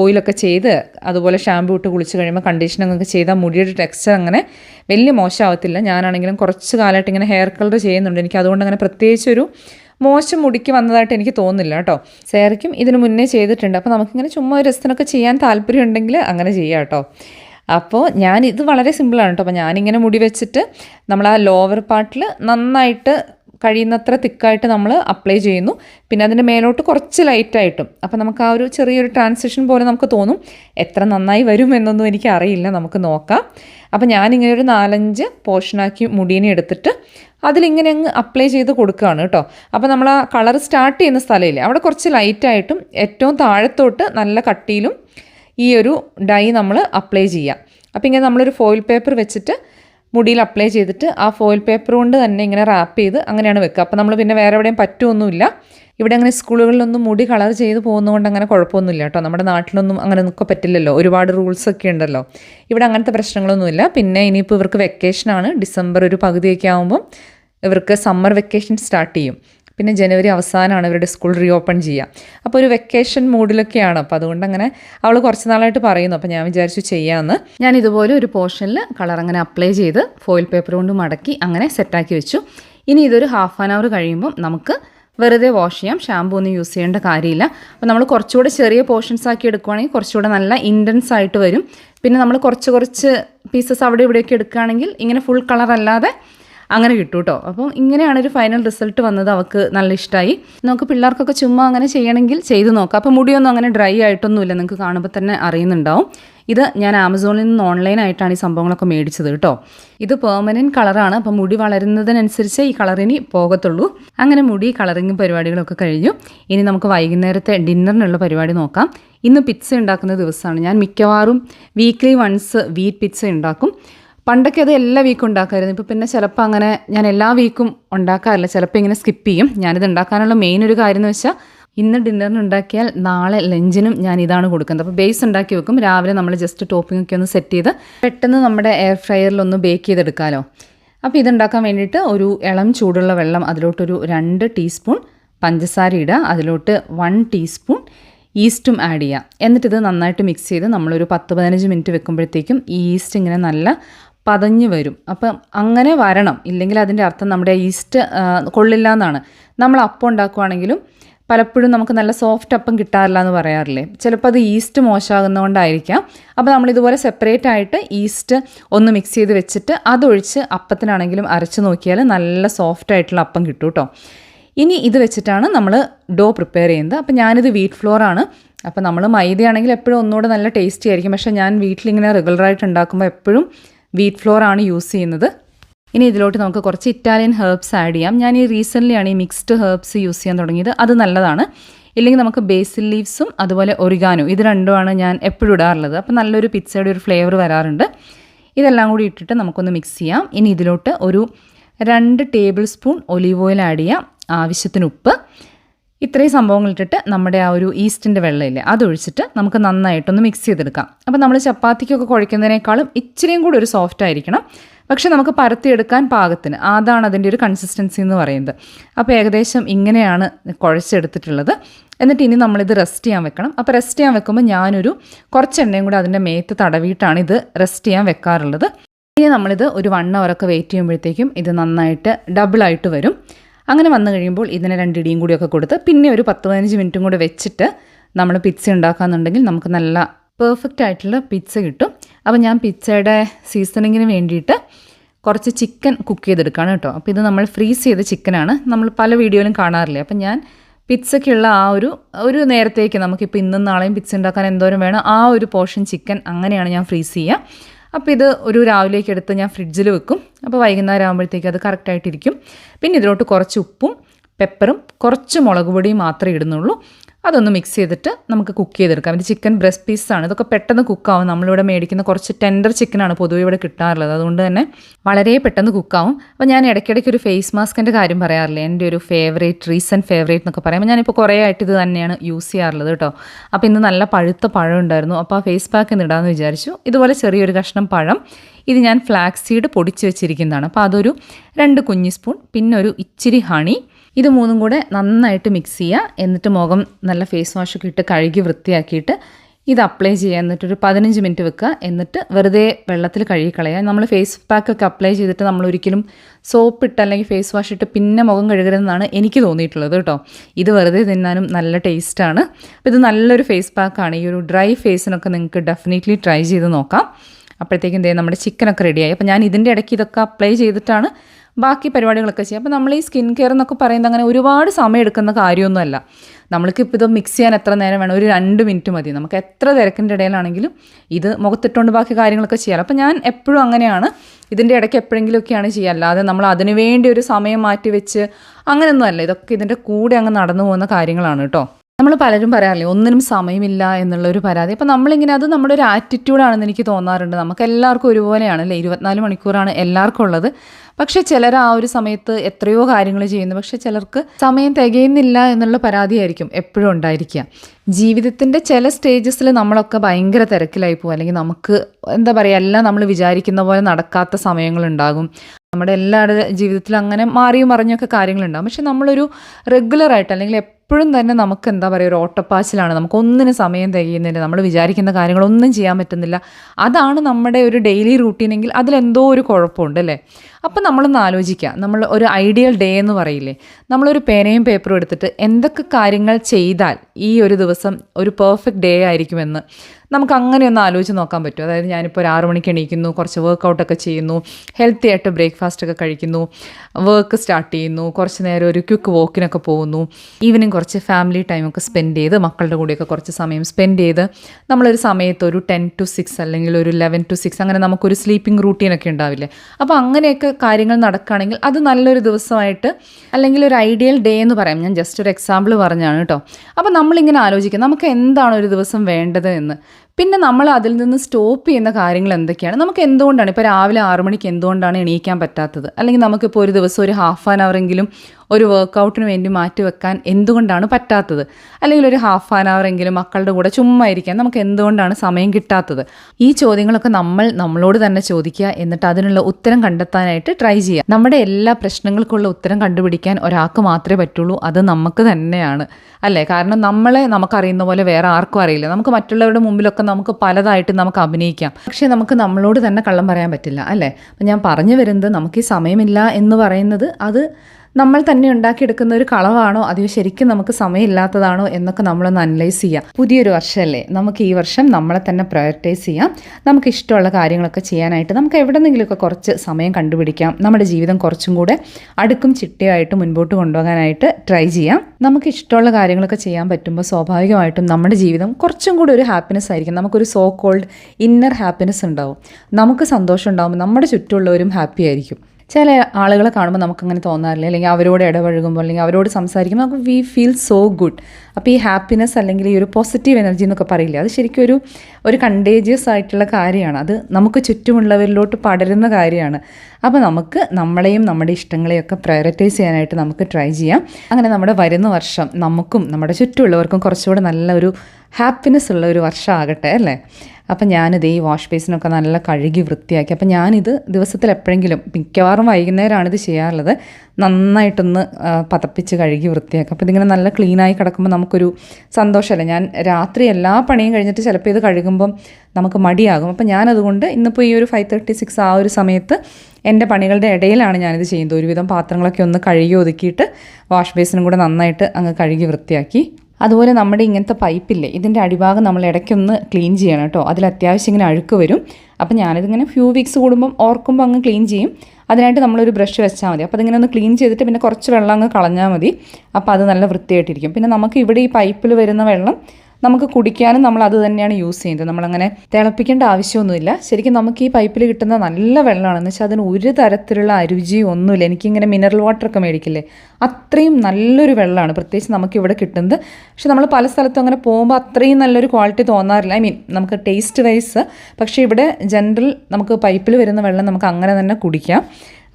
ഓയിലൊക്കെ ചെയ്ത് അതുപോലെ ഷാമ്പു ഇട്ട് കുളിച്ച് കഴിയുമ്പോൾ കണ്ടീഷനിങ് ഒക്കെ ചെയ്താൽ മുടിയുടെ ടെക്സ്ചർ അങ്ങനെ വലിയ മോശമാവത്തില്ല ഞാനാണെങ്കിലും കുറച്ച് കാലമായിട്ട് ഇങ്ങനെ ഹെയർ കളർ ചെയ്യുന്നുണ്ട്. എനിക്ക് അതുകൊണ്ട് അങ്ങനെ പ്രത്യേകിച്ചൊരു മോശം മുടിക്ക് വന്നതായിട്ട് എനിക്ക് തോന്നുന്നില്ല കേട്ടോ. സേറയ്ക്കും ഇതിന് മുന്നേ ചെയ്തിട്ടുണ്ട്. അപ്പോൾ നമുക്കിങ്ങനെ ചുമ്മാ ഒരു രസത്തിനൊക്കെ ചെയ്യാൻ താല്പര്യം ഉണ്ടെങ്കിൽ അങ്ങനെ ചെയ്യാം കേട്ടോ. അപ്പോൾ ഞാൻ ഇത് വളരെ സിമ്പിളാണ് കേട്ടോ. അപ്പോൾ ഞാനിങ്ങനെ മുടി വെച്ചിട്ട് നമ്മൾ ആ ലോവർ പാർട്ടിൽ നന്നായിട്ട് കഴിയുന്നത്ര തിക്കായിട്ട് നമ്മൾ അപ്ലൈ ചെയ്യുന്നു. പിന്നെ അതിന്റെ മേലോട്ട് കുറച്ച് ലൈറ്റായിട്ടും അപ്പോൾ നമുക്ക് ആ ഒരു ചെറിയൊരു ട്രാൻസിഷൻ പോലെ നമുക്ക് തോന്നും. എത്ര നന്നായി വരും എന്നൊന്നും എനിക്ക് അറിയില്ല. നമുക്ക് നോക്കാം. അപ്പോൾ ഞാനിങ്ങനെ ഒരു നാലഞ്ച് പോർഷനാക്കി മുടീനെ എടുത്തിട്ട് അതിലിങ്ങനെ അങ്ങ് അപ്ലൈ ചെയ്ത് കൊടുക്കുകയാണ് കേട്ടോ. അപ്പോൾ നമ്മൾ ആ കളർ സ്റ്റാർട്ട് ചെയ്യുന്ന സ്ഥലമില്ലേ അവിടെ കുറച്ച് ലൈറ്റായിട്ടും ഏറ്റവും താഴത്തോട്ട് നല്ല കട്ടിയിലും ഈ ഒരു ഡൈ നമ്മൾ അപ്ലൈ ചെയ്യാം. അപ്പോൾ ഇങ്ങനെ നമ്മളൊരു ഫോയിൽ പേപ്പർ വെച്ചിട്ട് മുടിയിൽ അപ്ലൈ ചെയ്തിട്ട് ആ ഫോയിൽ പേപ്പർ കൊണ്ട് തന്നെ ഇങ്ങനെ റാപ്പ് ചെയ്ത് അങ്ങനെയാണ് വെക്കുക. അപ്പോൾ നമ്മൾ പിന്നെ വേറെ എവിടെയും പറ്റുമൊന്നുമില്ല ഇവിടെ അങ്ങനെ സ്കൂളുകളിലൊന്നും മുടി കളർ ചെയ്ത് പോകുന്നതുകൊണ്ട് അങ്ങനെ കുഴപ്പമൊന്നുമില്ല കേട്ടോ. നമ്മുടെ നാട്ടിലൊന്നും അങ്ങനെ നിൽക്കാൻ പറ്റില്ലല്ലോ. ഒരുപാട് റൂൾസ് ഒക്കെ ഉണ്ടല്ലോ. ഇവിടെ അങ്ങനത്തെ പ്രശ്നങ്ങളൊന്നുമില്ല. പിന്നെ ഇനിയിപ്പോൾ ഇവർക്ക് വെക്കേഷനാണ് ഡിസംബർ ഒരു പകുതിയൊക്കെ ആകുമ്പം ഇവർക്ക് സമ്മർ വെക്കേഷൻ സ്റ്റാർട്ട് ചെയ്യും. പിന്നെ ജനുവരി അവസാനമാണ് ഇവരുടെ സ്കൂൾ റീ ഓപ്പൺ ചെയ്യുക. അപ്പോൾ ഒരു വെക്കേഷൻ മൂഡിലൊക്കെയാണ് അപ്പോൾ അതുകൊണ്ട് അങ്ങനെ അവൾ കുറച്ച് നാളായിട്ട് പറയുന്നു. അപ്പോൾ ഞാൻ വിചാരിച്ചു ചെയ്യാമെന്ന് ഞാൻ ഇതുപോലെ ഒരു പോർഷനിൽ കളർ അങ്ങനെ അപ്ലൈ ചെയ്ത് ഫോയിൽ പേപ്പർ കൊണ്ട് മടക്കി അങ്ങനെ സെറ്റാക്കി വെച്ചു. ഇനി ഇതൊരു ഹാഫ് ആൻ അവർ കഴിയുമ്പം നമുക്ക് വെറുതെ വാഷ് ചെയ്യാം. ഷാമ്പൂ ഒന്നും യൂസ് ചെയ്യേണ്ട കാര്യമില്ല. അപ്പോൾ നമ്മൾ കുറച്ചുകൂടെ ചെറിയ പോർഷൻസ് ആക്കി എടുക്കുവാണെങ്കിൽ കുറച്ചുകൂടെ നല്ല ഇന്റൻസ് ആയിട്ട് വരും. പിന്നെ നമ്മൾ കുറച്ച് കുറച്ച് പീസസ് അവിടെ ഇവിടെയൊക്കെ എടുക്കുകയാണെങ്കിൽ ഇങ്ങനെ ഫുൾ കളർ അല്ലാതെ അങ്ങനെ കിട്ടും കേട്ടോ അപ്പം ഇങ്ങനെയാണ് ഒരു ഫൈനൽ റിസൾട്ട് വന്നത് അവൾക്ക് നല്ല ഇഷ്ടമായി നമുക്ക് പിള്ളേർക്കൊക്കെ ചുമ്മാ അങ്ങനെ ചെയ്യണമെങ്കിൽ ചെയ്ത് നോക്കാം. അപ്പോൾ മുടിയൊന്നും അങ്ങനെ ഡ്രൈ ആയിട്ടൊന്നുമില്ല. നിങ്ങൾക്ക് കാണുമ്പോൾ തന്നെ അറിയുന്നുണ്ടാവും. ഇത് ഞാൻ ആമസോണിൽ നിന്ന് ഓൺലൈനായിട്ടാണ് ഈ സംഭവങ്ങളൊക്കെ മേടിച്ചത് കേട്ടോ ഇത് പെർമനന്റ് കളറാണ് അപ്പം മുടി വളരുന്നതിനനുസരിച്ച് ഈ കളറിനി പോകത്തുള്ളൂ. അങ്ങനെ മുടി കളറിങ് പരിപാടികളൊക്കെ കഴിഞ്ഞു. ഇനി നമുക്ക് വൈകുന്നേരത്തെ ഡിന്നറിനുള്ള പരിപാടി നോക്കാം. ഇന്ന് പിസ്സ ഉണ്ടാക്കുന്ന ദിവസമാണ്. ഞാൻ മിക്കവാറും വീക്ക്ലി വൺസ് വീറ്റ് പിസ്സ ഉണ്ടാക്കും. പണ്ടൊക്കെ അത് എല്ലാ വീക്കും ഉണ്ടാക്കാമായിരുന്നു ഇപ്പോൾ പിന്നെ ചിലപ്പോൾ അങ്ങനെ ഞാൻ എല്ലാ വീക്കും ഉണ്ടാക്കാറില്ല. ചിലപ്പോൾ ഇങ്ങനെ സ്കിപ്പ് ചെയ്യും. ഞാനിത് ഉണ്ടാക്കാനുള്ള മെയിൻ ഒരു കാര്യം എന്ന് വെച്ചാൽ ഇന്ന് ഡിന്നറിന് ഉണ്ടാക്കിയാൽ നാളെ ലഞ്ചിനും ഞാൻ ഇതാണ് കൊടുക്കുന്നത്. അപ്പോൾ ബേസ് ഉണ്ടാക്കി വെക്കും. രാവിലെ നമ്മൾ ജസ്റ്റ് ടോപ്പിംഗ് ഒക്കെ ഒന്ന് സെറ്റ് ചെയ്ത് പെട്ടെന്ന് നമ്മുടെ എയർ ഫ്രയറിൽ ഒന്ന് ബേക്ക് ചെയ്തെടുക്കാമല്ലോ അപ്പോൾ ഇതുണ്ടാക്കാൻ വേണ്ടിയിട്ട് ഒരു ഇളം ചൂടുള്ള വെള്ളം അതിലോട്ടൊരു രണ്ട് ടീസ്പൂൺ പഞ്ചസാര ഇടുക. അതിലോട്ട് വൺ ടീസ്പൂൺ ഈസ്റ്റും ആഡ് ചെയ്യുക. എന്നിട്ടിത് നന്നായിട്ട് മിക്സ് ചെയ്ത് നമ്മളൊരു പത്ത് പതിനഞ്ച് മിനിറ്റ് വെക്കുമ്പോഴത്തേക്കും ഈസ്റ്റ് ഇങ്ങനെ നല്ല പതഞ്ഞ് വരും. അപ്പം അങ്ങനെ വരണം. ഇല്ലെങ്കിൽ അതിന്റെ അർത്ഥം നമ്മുടെ ഈസ്റ്റ് കൊള്ളില്ല എന്നാണ്. നമ്മൾ അപ്പം ഉണ്ടാക്കുവാണെങ്കിലും പലപ്പോഴും നമുക്ക് നല്ല സോഫ്റ്റ് അപ്പം കിട്ടാറില്ല എന്ന് പറയാറില്ലേ? ചിലപ്പോൾ അത് ഈസ്റ്റ് മോശമാകുന്നതുകൊണ്ടായിരിക്കാം. അപ്പോൾ നമ്മൾ ഇതുപോലെ സെപ്പറേറ്റ് ആയിട്ട് ഈസ്റ്റ് ഒന്ന് മിക്സ് ചെയ്ത് വെച്ചിട്ട് അതൊഴിച്ച് അപ്പത്തിനാണെങ്കിലും അരച്ച് നോക്കിയാൽ നല്ല സോഫ്റ്റ് ആയിട്ടുള്ള അപ്പം കിട്ടും കേട്ടോ. ഇനി ഇത് വെച്ചിട്ടാണ് നമ്മൾ ഡോ പ്രിപ്പയർ ചെയ്യുന്നത്. അപ്പോൾ ഞാനിത് വീറ്റ് ഫ്ലോറാണ് അപ്പോൾ നമ്മൾ മൈദയാണെങ്കിൽ എപ്പോഴും ഒന്നുകൂടെ നല്ല ടേസ്റ്റി ആയിരിക്കും. പക്ഷേ ഞാൻ വീട്ടിലിങ്ങനെ റെഗുലറായിട്ട് ഉണ്ടാക്കുമ്പോൾ എപ്പോഴും വീറ്റ് ഫ്ലോർ ആണ് യൂസ് ചെയ്യുന്നത്. ഇനി ഇതിലോട്ട് നമുക്ക് കുറച്ച് ഇറ്റാലിയൻ ഹെർബ്സ് ആഡ് ചെയ്യാം. ഞാൻ ഈ റീസെന്റ്ലി ആണ് ഈ മിക്സ്ഡ് ഹെർബ്സ് യൂസ് ചെയ്യാൻ തുടങ്ങിയത്. അത് നല്ലതാണ്. ഇല്ലെങ്കിൽ നമുക്ക് ബേസിൽ ലീവ്സും അതുപോലെ ഒറിഗാനോ ഇത് രണ്ടുമാണ് ഞാൻ എപ്പോഴും ഇടാറുള്ളത്. അപ്പോൾ നല്ലൊരു പിzzയുടെ ഒരു ഫ്ലേവർ വരാറുണ്ട്. ഇതെല്ലാം കൂടി ഇട്ടിട്ട് നമുക്കൊന്ന് മിക്സ് ചെയ്യാം. ഇനി ഇതിലോട്ട് ഒരു രണ്ട് table spoon olive oil add ചെയ്യാം. ആവശ്യത്തിന് ഉപ്പ്. ഇത്രയും സംഭവങ്ങൾ ഇട്ടിട്ട് നമ്മുടെ ആ ഒരു ഈസ്റ്റിന്റെ വെള്ളമില്ലേ അതൊഴിച്ചിട്ട് നമുക്ക് നന്നായിട്ടൊന്ന് മിക്സ് ചെയ്തെടുക്കാം. അപ്പോൾ നമ്മൾ ചപ്പാത്തിക്കൊക്കെ കുഴയ്ക്കുന്നതിനേക്കാളും ഇച്ചിരിയും കൂടി ഒരു സോഫ്റ്റ് ആയിരിക്കണം. പക്ഷെ നമുക്ക് പരത്തിയെടുക്കാൻ പാകത്തിന് അതാണ് അതിന്റെ ഒരു കൺസിസ്റ്റൻസി എന്ന് പറയുന്നത്. അപ്പോൾ ഏകദേശം ഇങ്ങനെയാണ് കുഴച്ചെടുത്തിട്ടുള്ളത്. എന്നിട്ട് ഇനി നമ്മളിത് റെസ്റ്റ് ചെയ്യാൻ വെക്കണം. അപ്പോൾ റെസ്റ്റ് ചെയ്യാൻ വെക്കുമ്പോൾ ഞാനൊരു കുറച്ച് എണ്ണയും കൂടി അതിന്റെ മേത്ത് തടവിയിട്ടാണ് ഇത് റെസ്റ്റ് ചെയ്യാൻ വെക്കാറുള്ളത്. ഇനി നമ്മളിത് ഒരു വൺ അവറൊക്കെ വെയിറ്റ് ചെയ്യുമ്പോഴത്തേക്കും ഇത് നന്നായിട്ട് ഡബിളായിട്ട് വരും. അങ്ങനെ വന്നു കഴിയുമ്പോൾ ഇതിനെ രണ്ടിടിയും കൂടിയൊക്കെ കൊടുത്ത് പിന്നെ ഒരു പത്ത് പതിനഞ്ച് മിനിറ്റും കൂടി വെച്ചിട്ട് നമ്മൾ പിസ്സ ഉണ്ടാക്കാന്നുണ്ടെങ്കിൽ നമുക്ക് നല്ല പെർഫെക്റ്റ് ആയിട്ടുള്ള പിസ്സ കിട്ടും. അപ്പോൾ ഞാൻ പിസ്സയുടെ സീസണിങ്ങിന് വേണ്ടിയിട്ട് കുറച്ച് ചിക്കൻ കുക്ക് ചെയ്തെടുക്കുകയാണ് കേട്ടോ. അപ്പോൾ ഇത് നമ്മൾ ഫ്രീസ് ചെയ്ത ചിക്കനാണ് നമ്മൾ പല വീഡിയോയിലും കാണാറില്ലേ? അപ്പം ഞാൻ പിസ്സയ്ക്കുള്ള ആ ഒരു ഒരു നേരത്തേക്ക് നമുക്കിപ്പോൾ ഇന്നും നാളെയും പിസ്സ ഉണ്ടാക്കാൻ എന്തോരം വേണം? ആ ഒരു പോർഷൻ ചിക്കൻ അങ്ങനെയാണ് ഞാൻ ഫ്രീസ് ചെയ്യുക അപ്പോൾ ഇത് ഒരു രാവിലേക്ക് എടുത്ത് ഞാൻ ഫ്രിഡ്ജിൽ വെക്കും. അപ്പോൾ വൈകുന്നേരം ആകുമ്പോഴത്തേക്ക് അത് കറക്റ്റായിട്ടിരിക്കും പിന്നെ ഇതിലോട്ട് കുറച്ച് ഉപ്പും പെപ്പറും കുറച്ച് മുളക് പൊടിയും മാത്രമേ ഇടുന്നുള്ളൂ. അതൊന്ന് മിക്സ് ചെയ്തിട്ട് നമുക്ക് കുക്ക് ചെയ്തെടുക്കാം. ഇത് ചിക്കൻ ബ്രസ്റ്റ് പീസാണ് ഇതൊക്കെ പെട്ടെന്ന് കുക്കാവും നമ്മളിവിടെ മേടിക്കുന്ന കുറച്ച് ടെൻഡർ ചിക്കനാണ് പൊതുവെ ഇവിടെ കിട്ടാറുള്ളത്. അതുകൊണ്ട് തന്നെ വളരെ പെട്ടെന്ന് കുക്കാവും അപ്പോൾ ഞാൻ ഇടയ്ക്കിടയ്ക്ക് ഒരു ഫേസ് മാസ്കിന്റെ കാര്യം പറയാറില്ലേ? എന്റെ ഒരു ഫേവറേറ്റ് റീസെന്റ് ഫേവറേറ്റ് എന്നൊക്കെ പറയുമ്പോൾ ഞാനിപ്പോൾ കുറേ ആയിട്ട് ഇത് തന്നെയാണ് യൂസ് ചെയ്യാറുള്ളത് കേട്ടോ. അപ്പോൾ ഇന്ന് നല്ല പഴുത്ത പഴം ഉണ്ടായിരുന്നു. അപ്പോൾ ആ ഫേസ് പാക്ക് ഇടാമെന്ന് വിചാരിച്ചു. ഇതുപോലെ ചെറിയൊരു കഷ്ണം പഴം. ഇത് ഞാൻ ഫ്ലാക്സ് സീഡ് പൊടിച്ച് വെച്ചിരിക്കുന്നതാണ്. അപ്പോൾ അതൊരു രണ്ട് കുഞ്ഞി സ്പൂൺ പിന്നെ ഒരു ഇച്ചിരി ഹണി ഇത് മൂന്നും കൂടെ നന്നായിട്ട് മിക്സ് ചെയ്യുക. എന്നിട്ട് മുഖം നല്ല ഫേസ് വാഷൊക്കെ ഇട്ട് കഴുകി വൃത്തിയാക്കിയിട്ട് ഇത് അപ്ലൈ ചെയ്യുക. എന്നിട്ടൊരു പതിനഞ്ച് മിനിറ്റ് വെക്കുക. എന്നിട്ട് വെറുതെ വെള്ളത്തിൽ കഴുകി കളയുക നമ്മൾ ഫേസ് പാക്കൊക്കെ അപ്ലൈ ചെയ്തിട്ട് നമ്മൾ ഒരിക്കലും സോപ്പ് ഇട്ട് അല്ലെങ്കിൽ ഫേസ് വാഷ് ഇട്ട് പിന്നെ മുഖം കഴുകരുതെന്നാണ് എനിക്ക് തോന്നിയിട്ടുള്ളത് കേട്ടോ. ഇത് വെറുതെ തിന്നാനും നല്ല ടേസ്റ്റാണ് അപ്പോൾ ഇത് നല്ലൊരു ഫേസ് പാക്കാണ് ഈ ഒരു ഡ്രൈ ഫേസിനൊക്കെ നിങ്ങൾക്ക് ഡെഫിനറ്റ്ലി ട്രൈ ചെയ്ത് നോക്കാം. അപ്പോഴത്തേക്കും ദേ നമ്മുടെ ചിക്കനൊക്കെ റെഡിയായി അപ്പോൾ ഞാൻ ഇതിന്റെ ഇടയ്ക്ക് ഇതൊക്കെ അപ്ലൈ ചെയ്തിട്ടാണ് ബാക്കി പരിപാടികളൊക്കെ ചെയ്യാം. അപ്പോൾ നമ്മൾ ഈ സ്കിൻ കെയർ എന്നൊക്കെ പറയുന്നത് അങ്ങനെ ഒരുപാട് സമയം എടുക്കുന്ന കാര്യമൊന്നുമല്ല. നമ്മൾക്കിപ്പോൾ ഇത് മിക്സ് ചെയ്യാൻ എത്ര നേരം വേണം? ഒരു രണ്ട് മിനിറ്റ് മതി. നമുക്ക് എത്ര തിരക്കിന്റെ ഇടയിലാണെങ്കിലും ഇത് മുഖത്തിട്ടുകൊണ്ട് ബാക്കി കാര്യങ്ങളൊക്കെ ചെയ്യാം. അപ്പോൾ ഞാൻ എപ്പോഴും അങ്ങനെയാണ്. ഇതിന്റെ ഇടയ്ക്ക് എപ്പോഴെങ്കിലുമൊക്കെയാണ് ചെയ്യുക. അല്ലാതെ നമ്മൾ അതിനുവേണ്ടി ഒരു സമയം മാറ്റി വെച്ച് അങ്ങനെയൊന്നും അല്ല. ഇതൊക്കെ ഇതിന്റെ കൂടെ അങ്ങ് നടന്നു പോകുന്ന കാര്യങ്ങളാണ് കേട്ടോ. നമ്മൾ പലരും പറയാറില്ലേ ഒന്നിനും സമയമില്ല എന്നുള്ളൊരു പരാതി. അപ്പോൾ നമ്മളിങ്ങനെ അത് നമ്മുടെ ഒരു ആറ്റിറ്റ്യൂഡാണെന്ന് എനിക്ക് തോന്നാറുണ്ട്. നമുക്ക് എല്ലാവർക്കും ഒരുപോലെയാണ് അല്ലേ? ഇരുപത്തിനാല് മണിക്കൂറാണ് എല്ലാവർക്കും ഉള്ളത്. പക്ഷേ ചിലർ ആ ഒരു സമയത്ത് എത്രയോ കാര്യങ്ങൾ ചെയ്യുന്നു. പക്ഷേ ചിലർക്ക് സമയം തികയുന്നില്ല എന്നുള്ള പരാതിയായിരിക്കും എപ്പോഴും ഉണ്ടായിരിക്കുക. ജീവിതത്തിന്റെ ചില സ്റ്റേജസിൽ നമ്മളൊക്കെ ഭയങ്കര തിരക്കിലായി പോകും. അല്ലെങ്കിൽ നമുക്ക് എന്താ പറയുക എല്ലാം നമ്മൾ വിചാരിക്കുന്ന പോലെ നടക്കാത്ത സമയങ്ങളുണ്ടാകും. നമ്മുടെ എല്ലാവരുടെ ജീവിതത്തിൽ അങ്ങനെ മാറിയും മറിഞ്ഞൊക്കെ കാര്യങ്ങളുണ്ടാകും. പക്ഷെ നമ്മളൊരു റെഗുലറായിട്ട് അല്ലെങ്കിൽ എപ്പോഴും തന്നെ നമുക്ക് എന്താ പറയുക ഒരു ഓട്ടപ്പാച്ചിലാണ്. നമുക്ക് ഒന്നിനും സമയം തികയുന്നില്ല. നമ്മൾ വിചാരിക്കുന്ന കാര്യങ്ങളൊന്നും ചെയ്യാൻ പറ്റുന്നില്ല. അതാണ് നമ്മുടെ ഒരു ഡെയിലി റൂട്ടീനെങ്കിൽ അതിലെന്തോ ഒരു കുഴപ്പമുണ്ട് അല്ലേ? അപ്പം നമ്മളൊന്ന് ആലോചിക്കുക. നമ്മൾ ഒരു ഐഡിയൽ ഡേ എന്ന് പറയില്ലേ? നമ്മളൊരു പേനയും പേപ്പറും എടുത്തിട്ട് എന്തൊക്കെ കാര്യങ്ങൾ ചെയ്താൽ ഈ ഒരു ദിവസം ഒരു പെർഫെക്റ്റ് ഡേ ആയിരിക്കുമെന്ന് നമുക്ക് അങ്ങനെ ഒന്ന് ആലോചിച്ച് നോക്കാൻ പറ്റും. അതായത് ഞാനിപ്പോൾ ഒരു ആറു മണിക്ക് എണീക്കുന്നു കുറച്ച് വർക്കൗട്ടൊക്കെ ചെയ്യുന്നു ഹെൽത്തി ആയിട്ട് ബ്രേക്ക്ഫാസ്റ്റ് ഒക്കെ കഴിക്കുന്നു വർക്ക് സ്റ്റാർട്ട് ചെയ്യുന്നു കുറച്ച് നേരം ഒരു ക്വിക്ക് വോക്കിനൊക്കെ പോകുന്നു ഈവനിങ് കുറച്ച് ഫാമിലി ടൈമൊക്കെ സ്പെൻഡ് ചെയ്ത് മക്കളുടെ കൂടെയൊക്കെ കുറച്ച് സമയം സ്പെൻഡ് ചെയ്ത് നമ്മളൊരു സമയത്ത് ഒരു ടെൻ ടു സിക്സ് അല്ലെങ്കിൽ ഒരു ലെവൻ ടു സിക്സ് അങ്ങനെ നമുക്കൊരു സ്ലീപ്പിംഗ് റൂട്ടീനൊക്കെ ഉണ്ടാവില്ലേ? അപ്പോൾ അങ്ങനെയൊക്കെ കാര്യങ്ങൾ നടക്കുകയാണെങ്കിൽ അത് നല്ലൊരു ദിവസമായിട്ട് അല്ലെങ്കിൽ ഒരു ഐഡിയൽ ഡേ എന്ന് പറയാം. ഞാൻ ജസ്റ്റ് ഒരു എക്സാമ്പിൾ പറഞ്ഞാണ് കേട്ടോ. അപ്പോൾ നമ്മളിങ്ങനെ ആലോചിക്കുക നമുക്ക് എന്താണ് ഒരു ദിവസം വേണ്ടത് എന്ന്? പിന്നെ നമ്മൾ അതിൽ നിന്ന് സ്റ്റോപ്പ് ചെയ്യുന്ന കാര്യങ്ങൾ എന്തൊക്കെയാണ്? നമുക്ക് എന്തുകൊണ്ടാണ് ഇപ്പോൾ രാവിലെ ആറു മണിക്ക് എന്തുകൊണ്ടാണ് എണീക്കാൻ പറ്റാത്തത്? അല്ലെങ്കിൽ നമുക്കിപ്പോൾ ഒരു ദിവസം ഒരു ഹാഫ് ആൻ അവറെങ്കിലും ഒരു വർക്കൗട്ടിന് വേണ്ടി മാറ്റി വെക്കാൻ എന്തുകൊണ്ടാണ് പറ്റാത്തത്? അല്ലെങ്കിൽ ഒരു ഹാഫ് ആൻ അവർ എങ്കിലും മക്കളുടെ കൂടെ ചുമ്മാ ഇരിക്കാൻ നമുക്ക് എന്തുകൊണ്ടാണ് സമയം കിട്ടാത്തത്? ഈ ചോദ്യങ്ങളൊക്കെ നമ്മൾ നമ്മളോട് തന്നെ ചോദിക്കുക എന്നിട്ട് അതിനുള്ള ഉത്തരം കണ്ടെത്താനായിട്ട് ട്രൈ ചെയ്യുക. നമ്മുടെ എല്ലാ പ്രശ്നങ്ങൾക്കുള്ള ഉത്തരം കണ്ടുപിടിക്കാൻ ഒരാൾക്ക് മാത്രമേ പറ്റുള്ളൂ. അത് നമുക്ക് തന്നെയാണ്. അല്ലേ? കാരണം നമ്മളെ നമുക്കറിയുന്ന പോലെ വേറെ ആർക്കും അറിയില്ല. നമുക്ക് മറ്റുള്ളവരുടെ മുമ്പിലൊക്കെ നമുക്ക് പലതായിട്ട് നമുക്ക് അഭിനയിക്കാം. പക്ഷേ നമുക്ക് നമ്മളോട് തന്നെ കള്ളം പറയാൻ പറ്റില്ല അല്ലേ? അപ്പം ഞാൻ പറഞ്ഞു വരുന്നത് നമുക്ക് ഈ സമയമില്ല എന്ന് പറയുന്നത് അത് നമ്മൾ തന്നെ ഉണ്ടാക്കിയെടുക്കുന്ന ഒരു കളവാണോ? അതോ ശരിക്കും നമുക്ക് സമയമില്ലാത്തതാണോ? എന്നൊക്കെ നമ്മളൊന്ന് അനലൈസ് ചെയ്യാം. പുതിയൊരു വർഷമല്ലേ നമുക്ക് ഈ വർഷം നമ്മളെ തന്നെ പ്രയോറിറ്റൈസ് ചെയ്യാം. നമുക്ക് ഇഷ്ടമുള്ള കാര്യങ്ങളൊക്കെ ചെയ്യാനായിട്ട് നമുക്ക് എവിടെന്നെങ്കിലുമൊക്കെ കുറച്ച് സമയം കണ്ടുപിടിക്കാം. നമ്മുടെ ജീവിതം കുറച്ചും കൂടെ അടുക്കും ചിട്ടയായിട്ട് മുൻപോട്ട് കൊണ്ടുപോകാനായിട്ട് ട്രൈ ചെയ്യാം. നമുക്ക് ഇഷ്ടമുള്ള കാര്യങ്ങളൊക്കെ ചെയ്യാൻ പറ്റുമ്പോൾ സ്വാഭാവികമായിട്ടും നമ്മുടെ ജീവിതം കുറച്ചും കൂടി ഒരു ഹാപ്പിനെസ് ആയിരിക്കും. നമുക്കൊരു സോ കോൾഡ് ഇന്നർ ഹാപ്പിനെസ് ഉണ്ടാവും. നമുക്ക് സന്തോഷം ഉണ്ടാവും. നമ്മുടെ ചുറ്റുമുള്ളവരും ഹാപ്പി ആയിരിക്കും. ചില ആളുകളെ കാണുമ്പോൾ നമുക്കങ്ങനെ തോന്നാറില്ല. അല്ലെങ്കിൽ അവരോട് ഇടപഴകുമ്പോൾ അല്ലെങ്കിൽ അവരോട് സംസാരിക്കുമ്പോൾ നമുക്ക് വി ഫീൽ സോ ഗുഡ് അപ്പോൾ ഈ ഹാപ്പിനെസ് അല്ലെങ്കിൽ ഈ ഒരു പോസിറ്റീവ് എനർജി എന്നൊക്കെ പറയില്ല? അത് ശരിക്കും ഒരു ഒരു കണ്ടേജിയസ് ആയിട്ടുള്ള കാര്യമാണ്. അത് നമുക്ക് ചുറ്റുമുള്ളവരിലോട്ട് പടരുന്ന കാര്യമാണ്. അപ്പോൾ നമുക്ക് നമ്മളെയും നമ്മുടെ ഇഷ്ടങ്ങളെയൊക്കെ പ്രയോറിറ്റൈസ് ചെയ്യാനായിട്ട് നമുക്ക് ട്രൈ ചെയ്യാം. അങ്ങനെ നമ്മുടെ വരുന്ന വർഷം നമുക്കും നമ്മുടെ ചുറ്റുമുള്ളവർക്കും കുറച്ചുകൂടെ നല്ലൊരു ഹാപ്പിനെസ് ഉള്ള ഒരു വർഷമാകട്ടെ അല്ലേ? അപ്പം ഞാനിത് ഈ വാഷ് ബേസിനൊക്കെ നല്ല കഴുകി വൃത്തിയാക്കി. അപ്പം ഞാനിത് ദിവസത്തിൽ എപ്പോഴെങ്കിലും മിക്കവാറും വൈകുന്നേരമാണ് ഇത് ചെയ്യാറുള്ളത് നന്നായിട്ടൊന്ന് പതപ്പിച്ച് കഴുകി വൃത്തിയാക്കും അപ്പോൾ ഇതിങ്ങനെ നല്ല ക്ലീനായി കിടക്കുമ്പോൾ നമുക്കൊരു സന്തോഷമല്ലേ ഞാൻ രാത്രി എല്ലാ പണിയും കഴിഞ്ഞിട്ട് ചിലപ്പോൾ ഇത് കഴുകുമ്പം നമുക്ക് മടിയാകും. അപ്പോൾ ഞാനതുകൊണ്ട് ഇന്നിപ്പോൾ ഈ ഒരു ഫൈവ് തേർട്ടി സിക്സ് ആ ഒരു സമയത്ത് എന്റെ പണികളുടെ ഇടയിലാണ് ഞാനിത് ചെയ്യുന്നത്. ഒരുവിധം പാത്രങ്ങളൊക്കെ ഒന്ന് കഴുകി ഒതുക്കിയിട്ട് വാഷ് ബേസിനും കൂടെ നന്നായിട്ട് അങ്ങ് കഴുകി വൃത്തിയാക്കി. അതുപോലെ നമ്മുടെ ഇങ്ങനത്തെ പൈപ്പില്ലേ ഇതിന്റെ അടിഭാഗം നമ്മൾ ഇടയ്ക്കൊന്ന് ക്ലീൻ ചെയ്യണം കേട്ടോ. അതിൽ അത്യാവശ്യം ഇങ്ങനെ അഴുക്ക് വരും. അപ്പോൾ ഞാനിതിങ്ങനെ ഫ്യൂ വീക്സ് കൂടുമ്പം ഓർക്കുമ്പോൾ അങ്ങ് ക്ലീൻ ചെയ്യും. അതിനായിട്ട് നമ്മളൊരു ബ്രഷ് വെച്ചാൽ മതി. അപ്പോൾ അതിങ്ങനെ ഒന്ന് ക്ലീൻ ചെയ്തിട്ട് പിന്നെ കുറച്ച് വെള്ളം അങ്ങ് കളഞ്ഞാൽ മതി. അപ്പോൾ അത് നല്ല വൃത്തിയായിട്ടിരിക്കും. പിന്നെ നമുക്ക് ഇവിടെ ഈ പൈപ്പിൽ വരുന്ന വെള്ളം നമുക്ക് കുടിക്കാനും നമ്മൾ അത് തന്നെയാണ് യൂസ് ചെയ്യുന്നത്. നമ്മളങ്ങനെ തിളപ്പിക്കേണ്ട ആവശ്യമൊന്നുമില്ല. ശരിക്കും നമുക്ക് ഈ പൈപ്പിൽ കിട്ടുന്ന നല്ല വെള്ളമാണ്. എന്ന് വെച്ചാൽ അതിന് ഒരു തരത്തിലുള്ള അരുചിയും ഒന്നുമില്ല. എനിക്കിങ്ങനെ മിനറൽ വാട്ടർ ഒക്കെ മേടിക്കില്ലേ? അത്രയും നല്ലൊരു വെള്ളമാണ്. പ്രത്യേകിച്ച് നമുക്ക് ഇവിടെ കിട്ടുന്നത്. പക്ഷെ നമ്മൾ പല സ്ഥലത്തും അങ്ങനെ പോകുമ്പോൾ അത്രയും നല്ലൊരു ക്വാളിറ്റി തോന്നാറില്ല. ഐ മീൻ നമുക്ക് ടേസ്റ്റ് വൈസ് പക്ഷേ ഇവിടെ ജനറൽ നമുക്ക് പൈപ്പിൽ വരുന്ന വെള്ളം നമുക്ക് അങ്ങനെ തന്നെ കുടിക്കാം.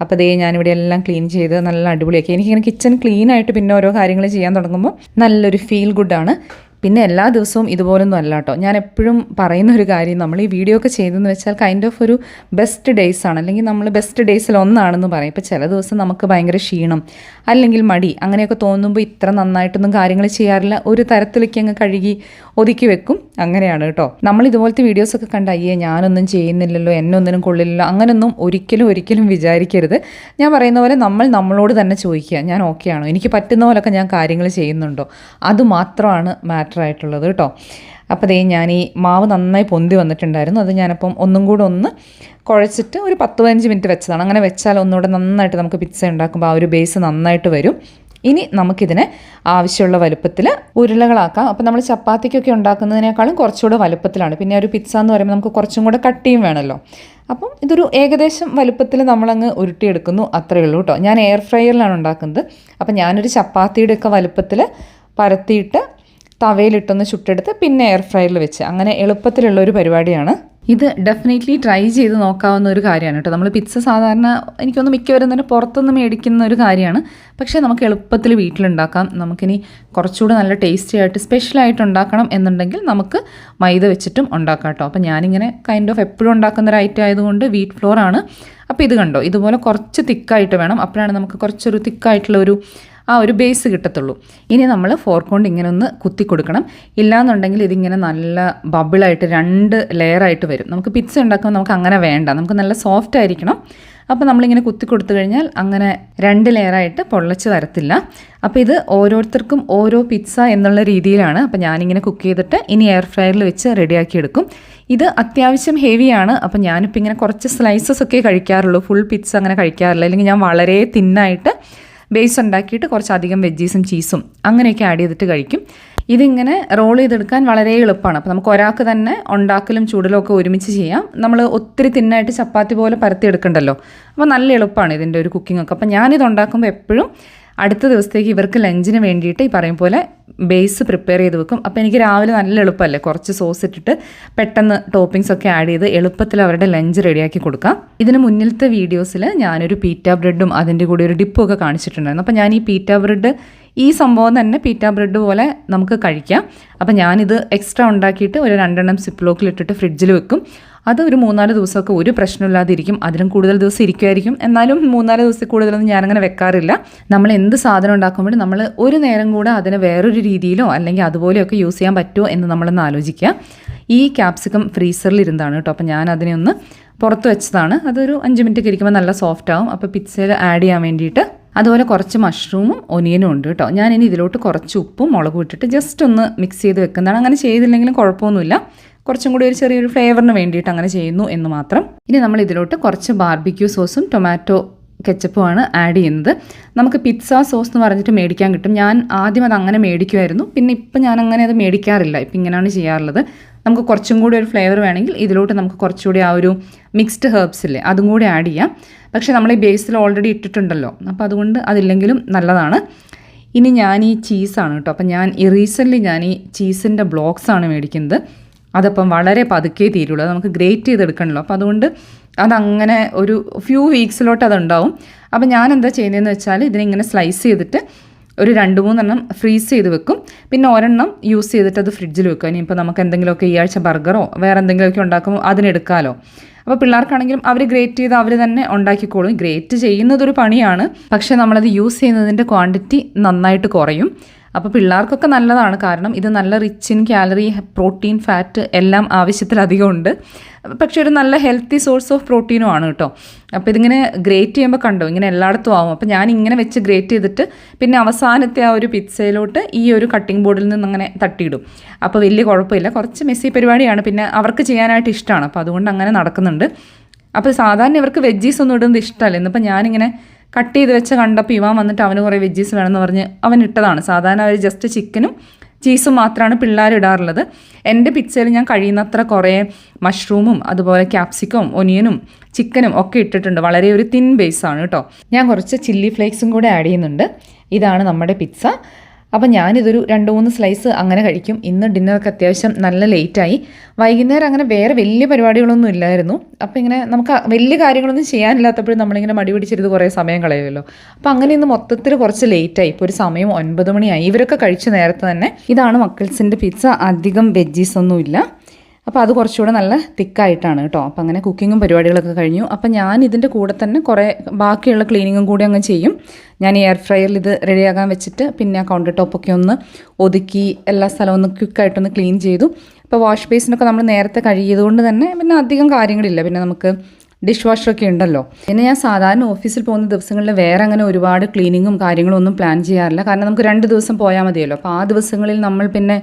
അപ്പോൾ ദേ ഞാനിവിടെ എല്ലാം ക്ലീൻ ചെയ്ത് നല്ല അടിപൊളിയാക്കി. എനിക്കിങ്ങനെ കിച്ചൺ ക്ലീൻ ആയിട്ട് പിന്നെ ഓരോ കാര്യങ്ങൾ ചെയ്യാൻ തുടങ്ങുമ്പോൾ നല്ലൊരു ഫീൽ ഗുഡാണ് പിന്നെ എല്ലാ ദിവസവും ഇതുപോലൊന്നും അല്ല കേട്ടോ ഞാൻ എപ്പോഴും പറയുന്ന ഒരു കാര്യം നമ്മൾ ഈ വീഡിയോ ഒക്കെ ചെയ്തെന്ന് വെച്ചാൽ കൈൻഡ് ഓഫ് ഒരു ബെസ്റ്റ് ഡേയ്സ് ആണ്. അല്ലെങ്കിൽ നമ്മൾ ബെസ്റ്റ് ഡേയ്സിൽ ഒന്നാണെന്ന് പറയും. ഇപ്പോൾ ചില ദിവസം നമുക്ക് ഭയങ്കര ക്ഷീണം അല്ലെങ്കിൽ മടി അങ്ങനെയൊക്കെ തോന്നുമ്പോൾ ഇത്ര നന്നായിട്ടൊന്നും കാര്യങ്ങൾ ചെയ്യാറില്ല. ഒരു തരത്തിലേക്ക് അങ്ങ് കഴുകി ഒതുക്കി വെക്കും. അങ്ങനെയാണ് കേട്ടോ നമ്മൾ ഇതുപോലത്തെ വീഡിയോസൊക്കെ കണ്ട അയ്യേ ഞാനൊന്നും ചെയ്യുന്നില്ലല്ലോ എന്നെ ഒന്നിനും കൊള്ളില്ലല്ലോ അങ്ങനൊന്നും ഒരിക്കലും ഒരിക്കലും വിചാരിക്കരുത്. ഞാൻ പറയുന്ന പോലെ നമ്മൾ നമ്മളോട് തന്നെ ചോദിക്കുക ഞാൻ ഓക്കെ ആണോ? എനിക്ക് പറ്റുന്ന പോലൊക്കെ ഞാൻ കാര്യങ്ങൾ ചെയ്യുന്നുണ്ടോ? അതുമാത്രമാണ് മാറ്റർ ആയിട്ടുള്ളത് കേട്ടോ. അപ്പോൾ ദേ ഞാൻ ഈ മാവ് നന്നായി പൊന്തി വന്നിട്ടുണ്ടായിരുന്നു. അത് ഞാനപ്പം ഒന്നും കൂടെ ഒന്ന് കുഴച്ചിട്ട് ഒരു പത്ത് പതിനഞ്ച് മിനിറ്റ് വെച്ചതാണ്. അങ്ങനെ വെച്ചാൽ ഒന്നുകൂടെ നന്നായിട്ട് നമുക്ക് പിസ്സ ഉണ്ടാക്കുമ്പോൾ ആ ഒരു ബേസ് നന്നായിട്ട് വരും. ഇനി നമുക്കിതിനെ ആവശ്യമുള്ള വലുപ്പത്തിൽ ഉരുളകളാക്കാം. അപ്പോൾ നമ്മൾ ചപ്പാത്തിക്കൊക്കെ ഉണ്ടാക്കുന്നതിനേക്കാളും കുറച്ചുകൂടെ വലുപ്പത്തിലാണ്. പിന്നെ ഒരു പിസ്സ എന്ന് പറയുമ്പോൾ നമുക്ക് കുറച്ചും കൂടെ കട്ടിയും വേണമല്ലോ. അപ്പം ഇതൊരു ഏകദേശം വലുപ്പത്തിൽ നമ്മളങ്ങ് ഉരുട്ടിയെടുക്കുന്നു. അത്രയേ ഉള്ളൂ കേട്ടോ. ഞാൻ എയർ ഫ്രയറിലാണ് ഉണ്ടാക്കുന്നത്. അപ്പം ഞാനൊരു ചപ്പാത്തിയുടെയൊക്കെ വലുപ്പത്തിൽ പരത്തിയിട്ട് തവയിലിട്ടൊന്ന് ചുട്ടെടുത്ത് പിന്നെ എയർ ഫ്രയറിൽ വെച്ച്. അങ്ങനെ എളുപ്പത്തിലുള്ള ഒരു പരിപാടിയാണ്. ഇത് ഡെഫിനറ്റ്ലി ട്രൈ ചെയ്ത് നോക്കാവുന്ന ഒരു കാര്യമാണ് കേട്ടോ. നമ്മൾ പിസ്സ സാധാരണ എനിക്കൊന്ന് മിക്കവരും തന്നെ പുറത്തുനിന്ന് മേടിക്കുന്ന ഒരു കാര്യമാണ്. പക്ഷേ നമുക്ക് എളുപ്പത്തിൽ വീട്ടിലുണ്ടാക്കാം. നമുക്കിനി കുറച്ചുകൂടി നല്ല ടേസ്റ്റി ആയിട്ട് സ്പെഷ്യലായിട്ട് ഉണ്ടാക്കണം എന്നുണ്ടെങ്കിൽ നമുക്ക് മൈദ വെച്ചിട്ടും ഉണ്ടാക്കാം കേട്ടോ. അപ്പോൾ ഞാനിങ്ങനെ കൈൻഡ് ഓഫ് എപ്പോഴും ഉണ്ടാക്കുന്ന ഒരു ഐറ്റം ആയതുകൊണ്ട് വീറ്റ് ഫ്ലോർ ആണ്. അപ്പോൾ ഇത് കണ്ടോ? ഇതുപോലെ കുറച്ച് തിക്കായിട്ട് വേണം. അപ്പോഴാണ് നമുക്ക് കുറച്ചൊരു തിക്കായിട്ടുള്ള ഒരു ആ ഒരു ബേസ് കിട്ടത്തുള്ളൂ. ഇനി നമ്മൾ ഫോർ കൊണ്ട് ഇങ്ങനെ ഒന്ന് കുത്തി കൊടുക്കണം. ഇല്ലാന്നുണ്ടെങ്കിൽ ഇതിങ്ങനെ നല്ല ബബിളായിട്ട് രണ്ട് ലെയറായിട്ട് വരും. നമുക്ക് പിസ്സ ഉണ്ടാക്കുമ്പോൾ നമുക്ക് അങ്ങനെ വേണ്ട. നമുക്ക് നല്ല സോഫ്റ്റ് ആയിരിക്കണം. അപ്പോൾ നമ്മളിങ്ങനെ കുത്തി കൊടുത്തു കഴിഞ്ഞാൽ അങ്ങനെ രണ്ട് ലെയറായിട്ട് പൊള്ളച്ച് വരത്തില്ല. അപ്പോൾ ഇത് ഓരോരുത്തർക്കും ഓരോ പിസ്സ എന്നുള്ള രീതിയിലാണ്. അപ്പോൾ ഞാനിങ്ങനെ കുക്ക് ചെയ്തിട്ട് ഇനി എയർ ഫ്രയറിൽ വെച്ച് റെഡിയാക്കി എടുക്കും. ഇത് അത്യാവശ്യം ഹെവിയാണ് അപ്പോൾ ഞാനിപ്പോൾ ഇങ്ങനെ കുറച്ച് സ്ലൈസസ് ഒക്കെ കഴിക്കാറുള്ളൂ. ഫുൾ പിസ്സ അങ്ങനെ കഴിക്കാറില്ല. അല്ലെങ്കിൽ ഞാൻ വളരെ തിന്നായിട്ട് ബേസ് ഉണ്ടാക്കിയിട്ട് കുറച്ചധികം വെജീസും ചീസും അങ്ങനെയൊക്കെ ആഡ് ചെയ്തിട്ട് കഴിക്കും. ഇതിങ്ങനെ റോൾ ചെയ്തെടുക്കാൻ വളരെ എളുപ്പമാണ്. അപ്പോൾ നമുക്ക് ഒരാൾക്ക് തന്നെ ഉണ്ടാക്കലും ചൂടലും ഒക്കെ ഒരുമിച്ച് ചെയ്യാം. നമ്മൾ ഒത്തിരി തിന്നായിട്ട് ചപ്പാത്തി പോലെ പരത്തി എടുക്കണ്ടല്ലോ. അപ്പോൾ നല്ല എളുപ്പമാണ് ഇതിന്റെ ഒരു കുക്കിംഗ് ഒക്കെ. അപ്പോൾ ഞാനിത് ഉണ്ടാക്കുമ്പോൾ എപ്പോഴും അടുത്ത ദിവസത്തേക്ക് ഇവർക്ക് ലഞ്ചിന് വേണ്ടിയിട്ട് ഈ പറയും പോലെ ബേസ് പ്രിപ്പയർ ചെയ്ത് വെക്കും. അപ്പോൾ എനിക്ക് രാവിലെ നല്ല എളുപ്പമല്ലേ? കുറച്ച് സോസ് ഇട്ടിട്ട് പെട്ടെന്ന് ടോപ്പിംഗ്സ് ഒക്കെ ആഡ് ചെയ്ത് എളുപ്പത്തിൽ അവരുടെ ലഞ്ച് റെഡിയാക്കി കൊടുക്കാം. ഇതിന് മുന്നിലത്തെ വീഡിയോസിൽ ഞാനൊരു പീറ്റ ബ്രെഡും അതിന്റെ കൂടെ ഒരു ഡിപ്പും ഒക്കെ കാണിച്ചിട്ടുണ്ടായിരുന്നു. അപ്പോൾ ഞാൻ ഈ പീറ്റ ബ്രെഡ് ഈ സംഭവം തന്നെ പീറ്റ ബ്രെഡ് പോലെ നമുക്ക് കഴിക്കാം. അപ്പോൾ ഞാനിത് എക്സ്ട്രാ ഉണ്ടാക്കിയിട്ട് ഒരു രണ്ടെണ്ണം സിപ്ലോക്കിലിട്ടിട്ട് ഫ്രിഡ്ജിൽ വെക്കും. അത് ഒരു മൂന്നാൽ ദിവസമൊക്കെ ഒരു പ്രശ്നമില്ലാതിരിക്കും. അതിലും കൂടുതൽ ദിവസം ഇരിക്കുമായിരിക്കും. എന്നാലും മൂന്നാൽ ദിവസത്തിൽ കൂടുതലൊന്നും ഞാനങ്ങനെ വെക്കാറില്ല. നമ്മൾ എന്ത് സാധനം ഉണ്ടാക്കുമ്പോഴും നമ്മൾ ഒരു നേരം കൂടെ അതിനെ വേറൊരു രീതിയിലോ അല്ലെങ്കിൽ അതുപോലെയൊക്കെ യൂസ് ചെയ്യാൻ പറ്റുമോ എന്ന് നമ്മളൊന്ന് ആലോചിക്കുക. ഈ ക്യാപ്സിക്കം ഫ്രീസറിൽ ഇരുന്നാണ് കേട്ടോ. അപ്പോൾ ഞാൻ അതിനെ ഒന്ന് പുറത്ത് വെച്ചതാണ്. അതൊരു അഞ്ച് മിനിറ്റ് ഇരിക്കുമ്പോൾ നല്ല സോഫ്റ്റ് ആവും. അപ്പോൾ പിച്ചയിൽ ആഡ് ചെയ്യാൻ വേണ്ടിയിട്ട് അതുപോലെ കുറച്ച് മഷ്റൂമും ഒനിയനും ഉണ്ട് കേട്ടോ. ഞാൻ ഇനി ഇതിലോട്ട് കുറച്ച് ഉപ്പും മുളകും ഇട്ടിട്ട് ജസ്റ്റ് ഒന്ന് മിക്സ് ചെയ്ത് വെക്കുന്നതാണ്. അങ്ങനെ ചെയ്തില്ലെങ്കിലും കുഴപ്പമൊന്നുമില്ല. കുറച്ചും കൂടി ഒരു ചെറിയൊരു ഫ്ലേവറിന് വേണ്ടിയിട്ട് അങ്ങനെ ചെയ്യുന്നു എന്ന് മാത്രം. ഇനി നമ്മൾ ഇതിലോട്ട് കുറച്ച് ബാർബിക്യൂ സോസും ടൊമാറ്റോ കെച്ചപ്പുമാണ് ആഡ് ചെയ്യുന്നത്. നമുക്ക് പിസ്സ സോസ് എന്ന് പറഞ്ഞിട്ട് മേടിക്കാൻ കിട്ടും. ഞാൻ ആദ്യം അത് അങ്ങനെ മേടിക്കുമായിരുന്നു പിന്നെ ഇപ്പം ഞാൻ അങ്ങനെ അത് മേടിക്കാറില്ല. ഇപ്പം ഇങ്ങനെയാണ് ചെയ്യാറുള്ളത്. നമുക്ക് കുറച്ചും കൂടി ഒരു ഫ്ലേവർ വേണമെങ്കിൽ ഇതിലോട്ട് നമുക്ക് കുറച്ചുകൂടി ആ ഒരു മിക്സ്ഡ് ഹെർബ്സ് ഇല്ലേ അതും കൂടി ആഡ് ചെയ്യാം. പക്ഷേ നമ്മൾ ഈ ബേസിൽ ഓൾറെഡി ഇട്ടിട്ടുണ്ടല്ലോ. അപ്പോൾ അതുകൊണ്ട് അതില്ലെങ്കിലും നല്ലതാണ്. ഇനി ഞാൻ ഈ ചീസാണ് കേട്ടോ. അപ്പം ഞാൻ ഈ റീസെന്റ് ഞാൻ ഈ ചീസിന്റെ ബ്ലോക്സാണ് മേടിക്കുന്നത്. അതപ്പം വളരെ പതുക്കെ തീരുള്ളൂ. നമുക്ക് ഗ്രേറ്റ് ചെയ്തെടുക്കണമല്ലോ അപ്പോൾ അതുകൊണ്ട് അതങ്ങനെ ഒരു ഫ്യൂ വീക്സിലോട്ട് അതുണ്ടാവും. അപ്പോൾ ഞാൻ എന്താ ചെയ്യുന്നതെന്ന് വെച്ചാൽ ഇതിനിങ്ങനെ സ്ലൈസ് ചെയ്തിട്ട് ഒരു രണ്ട് മൂന്നെണ്ണം ഫ്രീസ് ചെയ്ത് വെക്കും. പിന്നെ ഒരെണ്ണം യൂസ് ചെയ്തിട്ട് അത് ഫ്രിഡ്ജിൽ വെക്കും. ഇനിയിപ്പോൾ നമുക്ക് എന്തെങ്കിലുമൊക്കെ ഈ ആഴ്ച ബർഗറോ വേറെ എന്തെങ്കിലുമൊക്കെ ഉണ്ടാക്കുമ്പോൾ അതിനെടുക്കാമല്ലോ അപ്പോൾ പിള്ളേർക്കാണെങ്കിലും അവർ ഗ്രേറ്റ് ചെയ്ത് അവർ തന്നെ ഉണ്ടാക്കിക്കോളും. ഗ്രേറ്റ് ചെയ്യുന്നതൊരു പണിയാണ്. പക്ഷേ നമ്മളത് യൂസ് ചെയ്യുന്നതിന്റെ ക്വാണ്ടിറ്റി നന്നായിട്ട് കുറയും. അപ്പോൾ പിള്ളേർക്കൊക്കെ നല്ലതാണ്. കാരണം ഇത് നല്ല rich in calorie protein fat എല്ലാം ആവശ്യത്തിലധികം ഉണ്ട് പക്ഷേ ഒരു നല്ല ഹെൽത്തി സോഴ്സ് ഓഫ് പ്രോട്ടീനും ആണ് കേട്ടോ അപ്പോൾ ഇതിങ്ങനെ ഗ്രേറ്റ് ചെയ്യുമ്പോൾ കണ്ടോ ഇങ്ങനെ എല്ലായിടത്തും ആവും. അപ്പോൾ ഞാൻ ഇങ്ങനെ വെച്ച് ഗ്രേറ്റ് ചെയ്തിട്ട് പിന്നെ അവസാനത്തെ ആ ഒരു പിസ്സയിലോട്ട് ഈ ഒരു കട്ടിംഗ് ബോർഡിൽ നിന്ന് അങ്ങനെ തട്ടിയിടും. അപ്പോൾ വലിയ കുഴപ്പമില്ല. കുറച്ച് മെസ്സി പരിപാടിയാണ്. പിന്നെ അവർക്ക് ചെയ്യാനായിട്ട് ഇഷ്ടമാണ് അപ്പോൾ അതുകൊണ്ട് അങ്ങനെ നടക്കുന്നുണ്ട്. അപ്പോൾ സാധാരണ ഇവർക്ക് വെജീസ് ഒന്നും ഇടുന്നത് ഇഷ്ടമല്ല. ഇന്നിപ്പോൾ ഞാനിങ്ങനെ കട്ട് ചെയ്ത് വെച്ച് കണ്ടപ്പോൾ ഇവാൻ വന്നിട്ട് അവന് കുറേ വെജീസ് വേണമെന്ന് പറഞ്ഞ് അവൻ ഇട്ടതാണ്. സാധാരണ അവർ ജസ്റ്റ് ചിക്കനും ചീസും മാത്രമാണ് പിള്ളേർ ഇടാറുള്ളത്. എന്റെ പിച്ചയിൽ ഞാൻ കഴിയുന്നത്ര കുറേ മഷ്റൂമും അതുപോലെ ക്യാപ്സിക്കവും ഒനിയനും ചിക്കനും ഒക്കെ ഇട്ടിട്ടുണ്ട്. വളരെ ഒരു തിൻ ബേസാണ് കേട്ടോ. ഞാൻ കുറച്ച് ചില്ലി ഫ്ലേക്സും കൂടെ ആഡ് ചെയ്യുന്നുണ്ട്. ഇതാണ് നമ്മുടെ പിസ്സ അപ്പം ഞാനിതൊരു രണ്ട് മൂന്ന് സ്ലൈസ് അങ്ങനെ കഴിക്കും. ഇന്ന് ഡിന്നറൊക്കെ അത്യാവശ്യം നല്ല ലേറ്റായി വൈകുന്നേരം അങ്ങനെ വേറെ വലിയ പരിപാടികളൊന്നും ഇല്ലായിരുന്നു. അപ്പോൾ ഇങ്ങനെ നമുക്ക് വലിയ കാര്യങ്ങളൊന്നും ചെയ്യാനില്ലാത്തപ്പോഴും നമ്മളിങ്ങനെ മടി പിടിച്ചിരുത് കുറേ സമയം കളയുമല്ലോ. അപ്പോൾ അങ്ങനെ ഇന്ന് മൊത്തത്തിൽ കുറച്ച് ലേറ്റായി ഇപ്പോൾ ഒരു സമയം ഒൻപത് മണിയായി. ഇവരൊക്കെ കഴിച്ച നേരത്തെ തന്നെ ഇതാണ് മക്കിൾസിന്റെ പിസ്സ അധികം വെജീസ് ഒന്നുമില്ല. അപ്പോൾ അത് കുറച്ചുകൂടെ നല്ല തിക്കായിട്ടാണ് കേട്ടോ. അപ്പോൾ അങ്ങനെ കുക്കിങ്ങും പരിപാടികളൊക്കെ കഴിഞ്ഞു. അപ്പോൾ ഞാൻ ഇതിന്റെ കൂടെ തന്നെ കുറേ ബാക്കിയുള്ള ക്ലീനിങ്ങും കൂടി അങ്ങ് ചെയ്യും. ഞാൻ എയർ ഫ്രയറിൽ ഇത് റെഡിയാകാൻ വെച്ചിട്ട് പിന്നെ കൗണ്ടർ ടോപ്പൊക്കെ ഒന്ന് ഒതുക്കി എല്ലാ സ്ഥലവും ഒന്ന് ക്വിക്കായിട്ടൊന്ന് ക്ലീൻ ചെയ്തു. ഇപ്പോൾ വാഷ് ബേസിനൊക്കെ നമ്മൾ നേരത്തെ കഴിയതുകൊണ്ട് തന്നെ പിന്നെ അധികം കാര്യങ്ങളില്ല. പിന്നെ നമുക്ക് ഡിഷ് വാഷറൊക്കെ ഉണ്ടല്ലോ. പിന്നെ ഞാൻ സാധാരണ ഓഫീസിൽ പോകുന്ന ദിവസങ്ങളിൽ വേറെ അങ്ങനെ ഒരുപാട് ക്ലീനിങ്ങും കാര്യങ്ങളും ഒന്നും പ്ലാൻ ചെയ്യാറില്ല. കാരണം നമുക്ക് രണ്ട് ദിവസം പോയാൽ മതിയല്ലോ. അപ്പോൾ ആ ദിവസങ്ങളിൽ നമ്മൾ പിന്നെ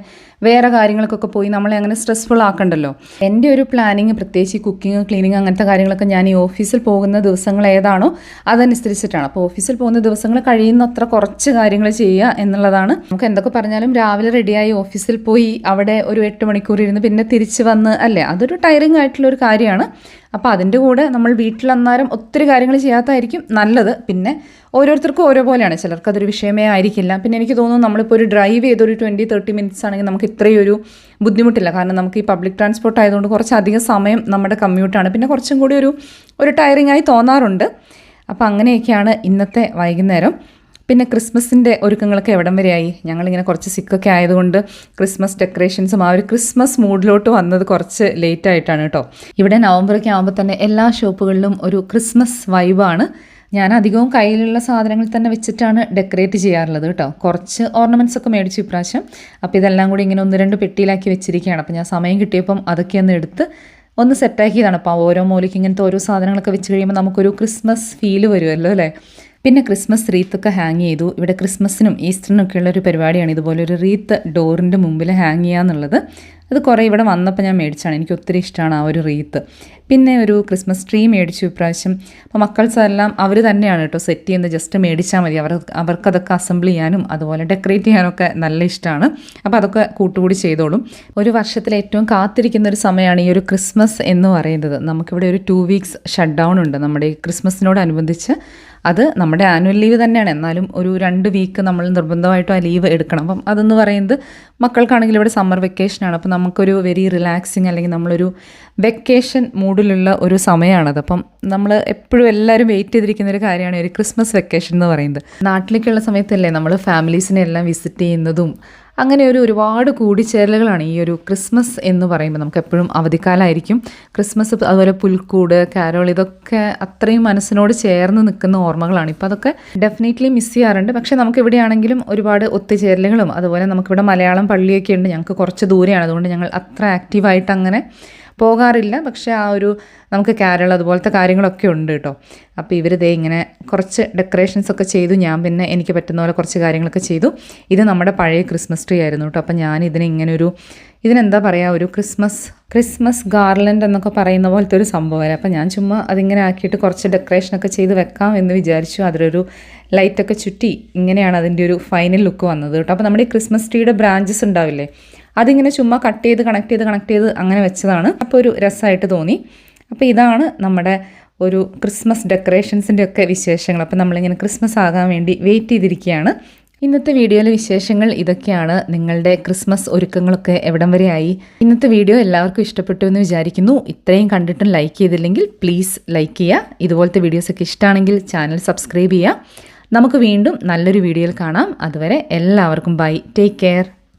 വേറെ കാര്യങ്ങൾക്കൊക്കെ പോയി നമ്മളെ അങ്ങനെ സ്ട്രെസ്ഫുൾ ആക്കണ്ടല്ലോ. എന്റെ ഒരു പ്ലാനിങ് പ്രത്യേകിച്ച് കുക്കിംഗ് ക്ലീനിങ് അങ്ങനത്തെ കാര്യങ്ങളൊക്കെ ഞാൻ ഈ ഓഫീസിൽ പോകുന്ന ദിവസങ്ങൾ ഏതാണോ അതനുസരിച്ചിട്ടാണ്. അപ്പോൾ ഓഫീസിൽ പോകുന്ന ദിവസങ്ങൾ കഴിയുന്നത്ര കുറച്ച് കാര്യങ്ങൾ ചെയ്യുക എന്നുള്ളതാണ്. നമുക്ക് എന്തൊക്കെ പറഞ്ഞാലും രാവിലെ റെഡിയായി ഓഫീസിൽ പോയി അവിടെ ഒരു എട്ട് മണിക്കൂർ ഇരുന്ന് പിന്നെ തിരിച്ച് വന്ന് അല്ലേ? അതൊരു ടയറിങ് ആയിട്ടുള്ള ഒരു കാര്യമാണ്. അപ്പോൾ അതിന്റെ കൂടെ നമ്മൾ വീട്ടിൽ അന്നേരം ഒത്തിരി കാര്യങ്ങൾ ചെയ്യാത്തതായിരിക്കും നല്ലത്. പിന്നെ ഓരോരുത്തർക്കും ഓരോ പോലെയാണ്. ചിലർക്ക് അതൊരു വിഷയമേ ആയിരിക്കില്ല. പിന്നെ എനിക്ക് തോന്നുന്നു നമ്മളിപ്പോൾ ഒരു ഡ്രൈവ് ചെയ്തൊരു ട്വന്റി തേർട്ടി മിനിറ്റ്സ് ആണെങ്കിൽ നമുക്ക് ഇത്രയൊരു ബുദ്ധിമുട്ടില്ല. കാരണം നമുക്ക് ഈ പബ്ലിക് ട്രാൻസ്പോർട്ട് ആയതുകൊണ്ട് കുറച്ചധികം സമയം നമ്മുടെ കമ്മ്യൂട്ടാണ് പിന്നെ കുറച്ചും കൂടി ഒരു ഒരു ടയറിംഗ് ആയി തോന്നാറുണ്ട്. അപ്പോൾ അങ്ങനെയൊക്കെയാണ് ഇന്നത്തെ വൈകുന്നേരം. പിന്നെ ക്രിസ്മസിന്റെ ഒരുക്കങ്ങളൊക്കെ എവിടം വരെയായി? ഞങ്ങളിങ്ങനെ കുറച്ച് സിക്കൊക്കെ ആയതുകൊണ്ട് ക്രിസ്മസ് ഡെക്കറേഷൻസും ആ ഒരു ക്രിസ്മസ് മൂഡിലോട്ട് വന്നത് കുറച്ച് ലേറ്റ് ആയിട്ടാണ് കേട്ടോ. ഇവിടെ നവംബറൊക്കെ ആകുമ്പോൾ തന്നെ എല്ലാ ഷോപ്പുകളിലും ഒരു ക്രിസ്മസ് വൈബാണ് ഞാൻ അധികവും കയ്യിലുള്ള സാധനങ്ങൾ തന്നെ വെച്ചിട്ടാണ് ഡെക്കറേറ്റ് ചെയ്യാറുള്ളത് കേട്ടോ. കുറച്ച് ഓർണമെന്റ്സ് ഒക്കെ മേടിച്ചു ഇപ്രാവശ്യം. അപ്പോൾ ഇതെല്ലാം കൂടി ഇങ്ങനെ ഒന്ന് രണ്ട് പെട്ടിയിലാക്കി വെച്ചിരിക്കുകയാണ്. അപ്പോൾ ഞാൻ സമയം കിട്ടിയപ്പം അതൊക്കെ ഒന്ന് എടുത്ത് ഒന്ന് സെറ്റാക്കിയതാണ് അപ്പോൾ ഓരോ മൂലയ്ക്ക് ഇങ്ങനത്തെ ഓരോ സാധനങ്ങളൊക്കെ വെച്ച് കഴിയുമ്പോൾ നമുക്കൊരു ക്രിസ്മസ് ഫീൽ വരുമല്ലോ അല്ലേ? പിന്നെ ക്രിസ്മസ് റീത്തൊക്കെ ഹാങ് ചെയ്തു. ഇവിടെ ക്രിസ്മസിനും ഈസ്റ്ററിനും ഒക്കെയുള്ള ഒരു പരിപാടിയാണ്. ഇതുപോലെ ഒരു റീത്ത് ഡോറിന്റെ മുമ്പിൽ ഹാങ് ചെയ്യുക എന്നുള്ളത് അത് കുറേ ഇവിടെ വന്നപ്പോൾ ഞാൻ മേടിച്ചാണ് എനിക്ക് ഒത്തിരി ഇഷ്ടമാണ് ആ ഒരു റീത്ത്. പിന്നെ ഒരു ക്രിസ്മസ് ട്രീ മേടിച്ചു ഇപ്രാവശ്യം. അപ്പോൾ മക്കൾസ് എല്ലാം അവർ തന്നെയാണ് കേട്ടോ സെറ്റ് ചെയ്യുന്നത്. ജസ്റ്റ് മേടിച്ചാൽ മതി. അവർ അവർക്കതൊക്കെ അസംബിൾ ചെയ്യാനും അതുപോലെ ഡെക്കറേറ്റ് ചെയ്യാനൊക്കെ നല്ല ഇഷ്ടമാണ്. അപ്പോൾ അതൊക്കെ കൂട്ടുകൂടി ചെയ്തോളും. ഒരു വർഷത്തിൽ ഏറ്റവും കാത്തിരിക്കുന്ന ഒരു സമയമാണ് ഈ ഒരു ക്രിസ്മസ് എന്ന് പറയുന്നത്. നമുക്കിവിടെ ഒരു ടു വീക്സ് ഷട്ട് ഡൗൺ ഉണ്ട്. നമ്മുടെ ഈ ക്രിസ്മസിനോടനുബന്ധിച്ച് അത് നമ്മുടെ ആനുവൽ ലീവ് തന്നെയാണ്. എന്നാലും ഒരു രണ്ട് വീക്ക് നമ്മൾ നിർബന്ധമായിട്ടും ആ ലീവ് എടുക്കണം. അപ്പം അതെന്ന് പറയുന്നത് മക്കൾക്കാണെങ്കിൽ ഇവിടെ സമ്മർ വെക്കേഷനാണ് അപ്പം നമുക്കൊരു വെരി റിലാക്സിങ് അല്ലെങ്കിൽ നമ്മളൊരു വെക്കേഷൻ മൂഡിലുള്ള ഒരു സമയമാണത്. അപ്പം നമ്മൾ എപ്പോഴും എല്ലാവരും വെയിറ്റ് ചെയ്തിരിക്കുന്ന ഒരു കാര്യമാണ് ഒരു ക്രിസ്മസ് വെക്കേഷൻ എന്ന് പറയുന്നത്. നാട്ടിലേക്കുള്ള സമയത്തല്ലേ നമ്മൾ ഫാമിലീസിനെ എല്ലാം വിസിറ്റ് ചെയ്യുന്നതും അങ്ങനെ ഒരു ഒരുപാട് കൂടിച്ചേരലുകളാണ് ഈ ഒരു ക്രിസ്മസ് എന്ന് പറയുമ്പോൾ നമുക്ക് എപ്പോഴും അവധിക്കാലമായിരിക്കും ക്രിസ്മസ് അതുപോലെ പുൽക്കൂട് കാരോൾ ഇതൊക്കെ അത്രയും മനസ്സിനോട് ചേർന്ന് നിൽക്കുന്ന ഓർമ്മകളാണ്. ഇപ്പോൾ അതൊക്കെ ഡെഫിനറ്റ്ലി മിസ് ചെയ്യാറുണ്ട്. പക്ഷേ നമുക്ക് ഇവിടെയാണെങ്കിലും ഒരുപാട് ഒത്തുചേരലുകളും അതുപോലെ നമുക്കിവിടെ മലയാളം പള്ളിയൊക്കെ ഉണ്ട്. ഞങ്ങൾക്ക് കുറച്ച് ദൂരെയാണ്. അതുകൊണ്ട് ഞങ്ങൾ അത്ര ആക്റ്റീവായിട്ട് അങ്ങനെ പോകാറില്ല. പക്ഷെ ആ ഒരു നമുക്ക് കാരള അതുപോലത്തെ കാര്യങ്ങളൊക്കെ ഉണ്ട് കേട്ടോ അപ്പോൾ ഇവർ ദേ ഇങ്ങനെ കുറച്ച് ഡെക്കറേഷൻസ് ഒക്കെ ചെയ്തു. ഞാൻ പിന്നെ എനിക്ക് പറ്റുന്ന പോലെ കുറച്ച് കാര്യങ്ങളൊക്കെ ചെയ്തു. ഇത് നമ്മുടെ പഴയ ക്രിസ്മസ് ട്രീ ആയിരുന്നു കേട്ടോ അപ്പോൾ ഞാൻ ഇതിനെ ഇങ്ങനെ ഒരു ഇതിനെന്താ പറയുക ഒരു ക്രിസ്മസ് ക്രിസ്മസ് ഗാർലൻഡ് എന്നൊക്കെ പറയുന്ന പോലത്തെ ഒരു സംഭവമല്ലേ അപ്പോൾ ഞാൻ ചുമ്മാ അതിങ്ങനെ ആക്കിയിട്ട് കുറച്ച് ഡെക്കറേഷനൊക്കെ ചെയ്ത് വെക്കാം എന്ന് വിചാരിച്ചു. അതിലൊരു ലൈറ്റൊക്കെ ചുറ്റി ഇങ്ങനെയാണ് അതിന്റെ ഒരു ഫൈനൽ ലുക്ക് വന്നത് കേട്ടോ അപ്പോൾ നമ്മുടെ ഈ ക്രിസ്മസ് ട്രീയുടെ ബ്രാഞ്ചസ് ഉണ്ടാവില്ലേ? അതിങ്ങനെ ചുമ്മാ കട്ട് ചെയ്ത് കണക്ട് ചെയ്ത് കണക്ട് ചെയ്ത് അങ്ങനെ വെച്ചതാണ്. അപ്പോൾ ഒരു രസമായിട്ട് തോന്നി. അപ്പോൾ ഇതാണ് നമ്മുടെ ഒരു ക്രിസ്മസ് ഡെക്കറേഷൻസിന്റെ ഒക്കെ വിശേഷങ്ങൾ. അപ്പോൾ നമ്മളിങ്ങനെ ക്രിസ്മസ് ആകാൻ വേണ്ടി വെയിറ്റ് ചെയ്തിരിക്കുകയാണ്. ഇന്നത്തെ വീഡിയോയിലെ വിശേഷങ്ങൾ ഇതൊക്കെയാണ്. നിങ്ങളുടെ ക്രിസ്മസ് ഒരുക്കങ്ങളൊക്കെ എവിടം വരെയായി ഇന്നത്തെ വീഡിയോ എല്ലാവർക്കും ഇഷ്ടപ്പെട്ടു എന്ന് വിചാരിക്കുന്നു. ഇത്രയും കണ്ടിട്ടും ലൈക്ക് ചെയ്തില്ലെങ്കിൽ പ്ലീസ് ലൈക്ക് ചെയ്യുക. ഇതുപോലത്തെ വീഡിയോസൊക്കെ ഇഷ്ടമാണെങ്കിൽ ചാനൽ സബ്സ്ക്രൈബ് ചെയ്യുക. നമുക്ക് വീണ്ടും നല്ലൊരു വീഡിയോയിൽ കാണാം. അതുവരെ എല്ലാവർക്കും ബൈ ടേക്ക് കെയർ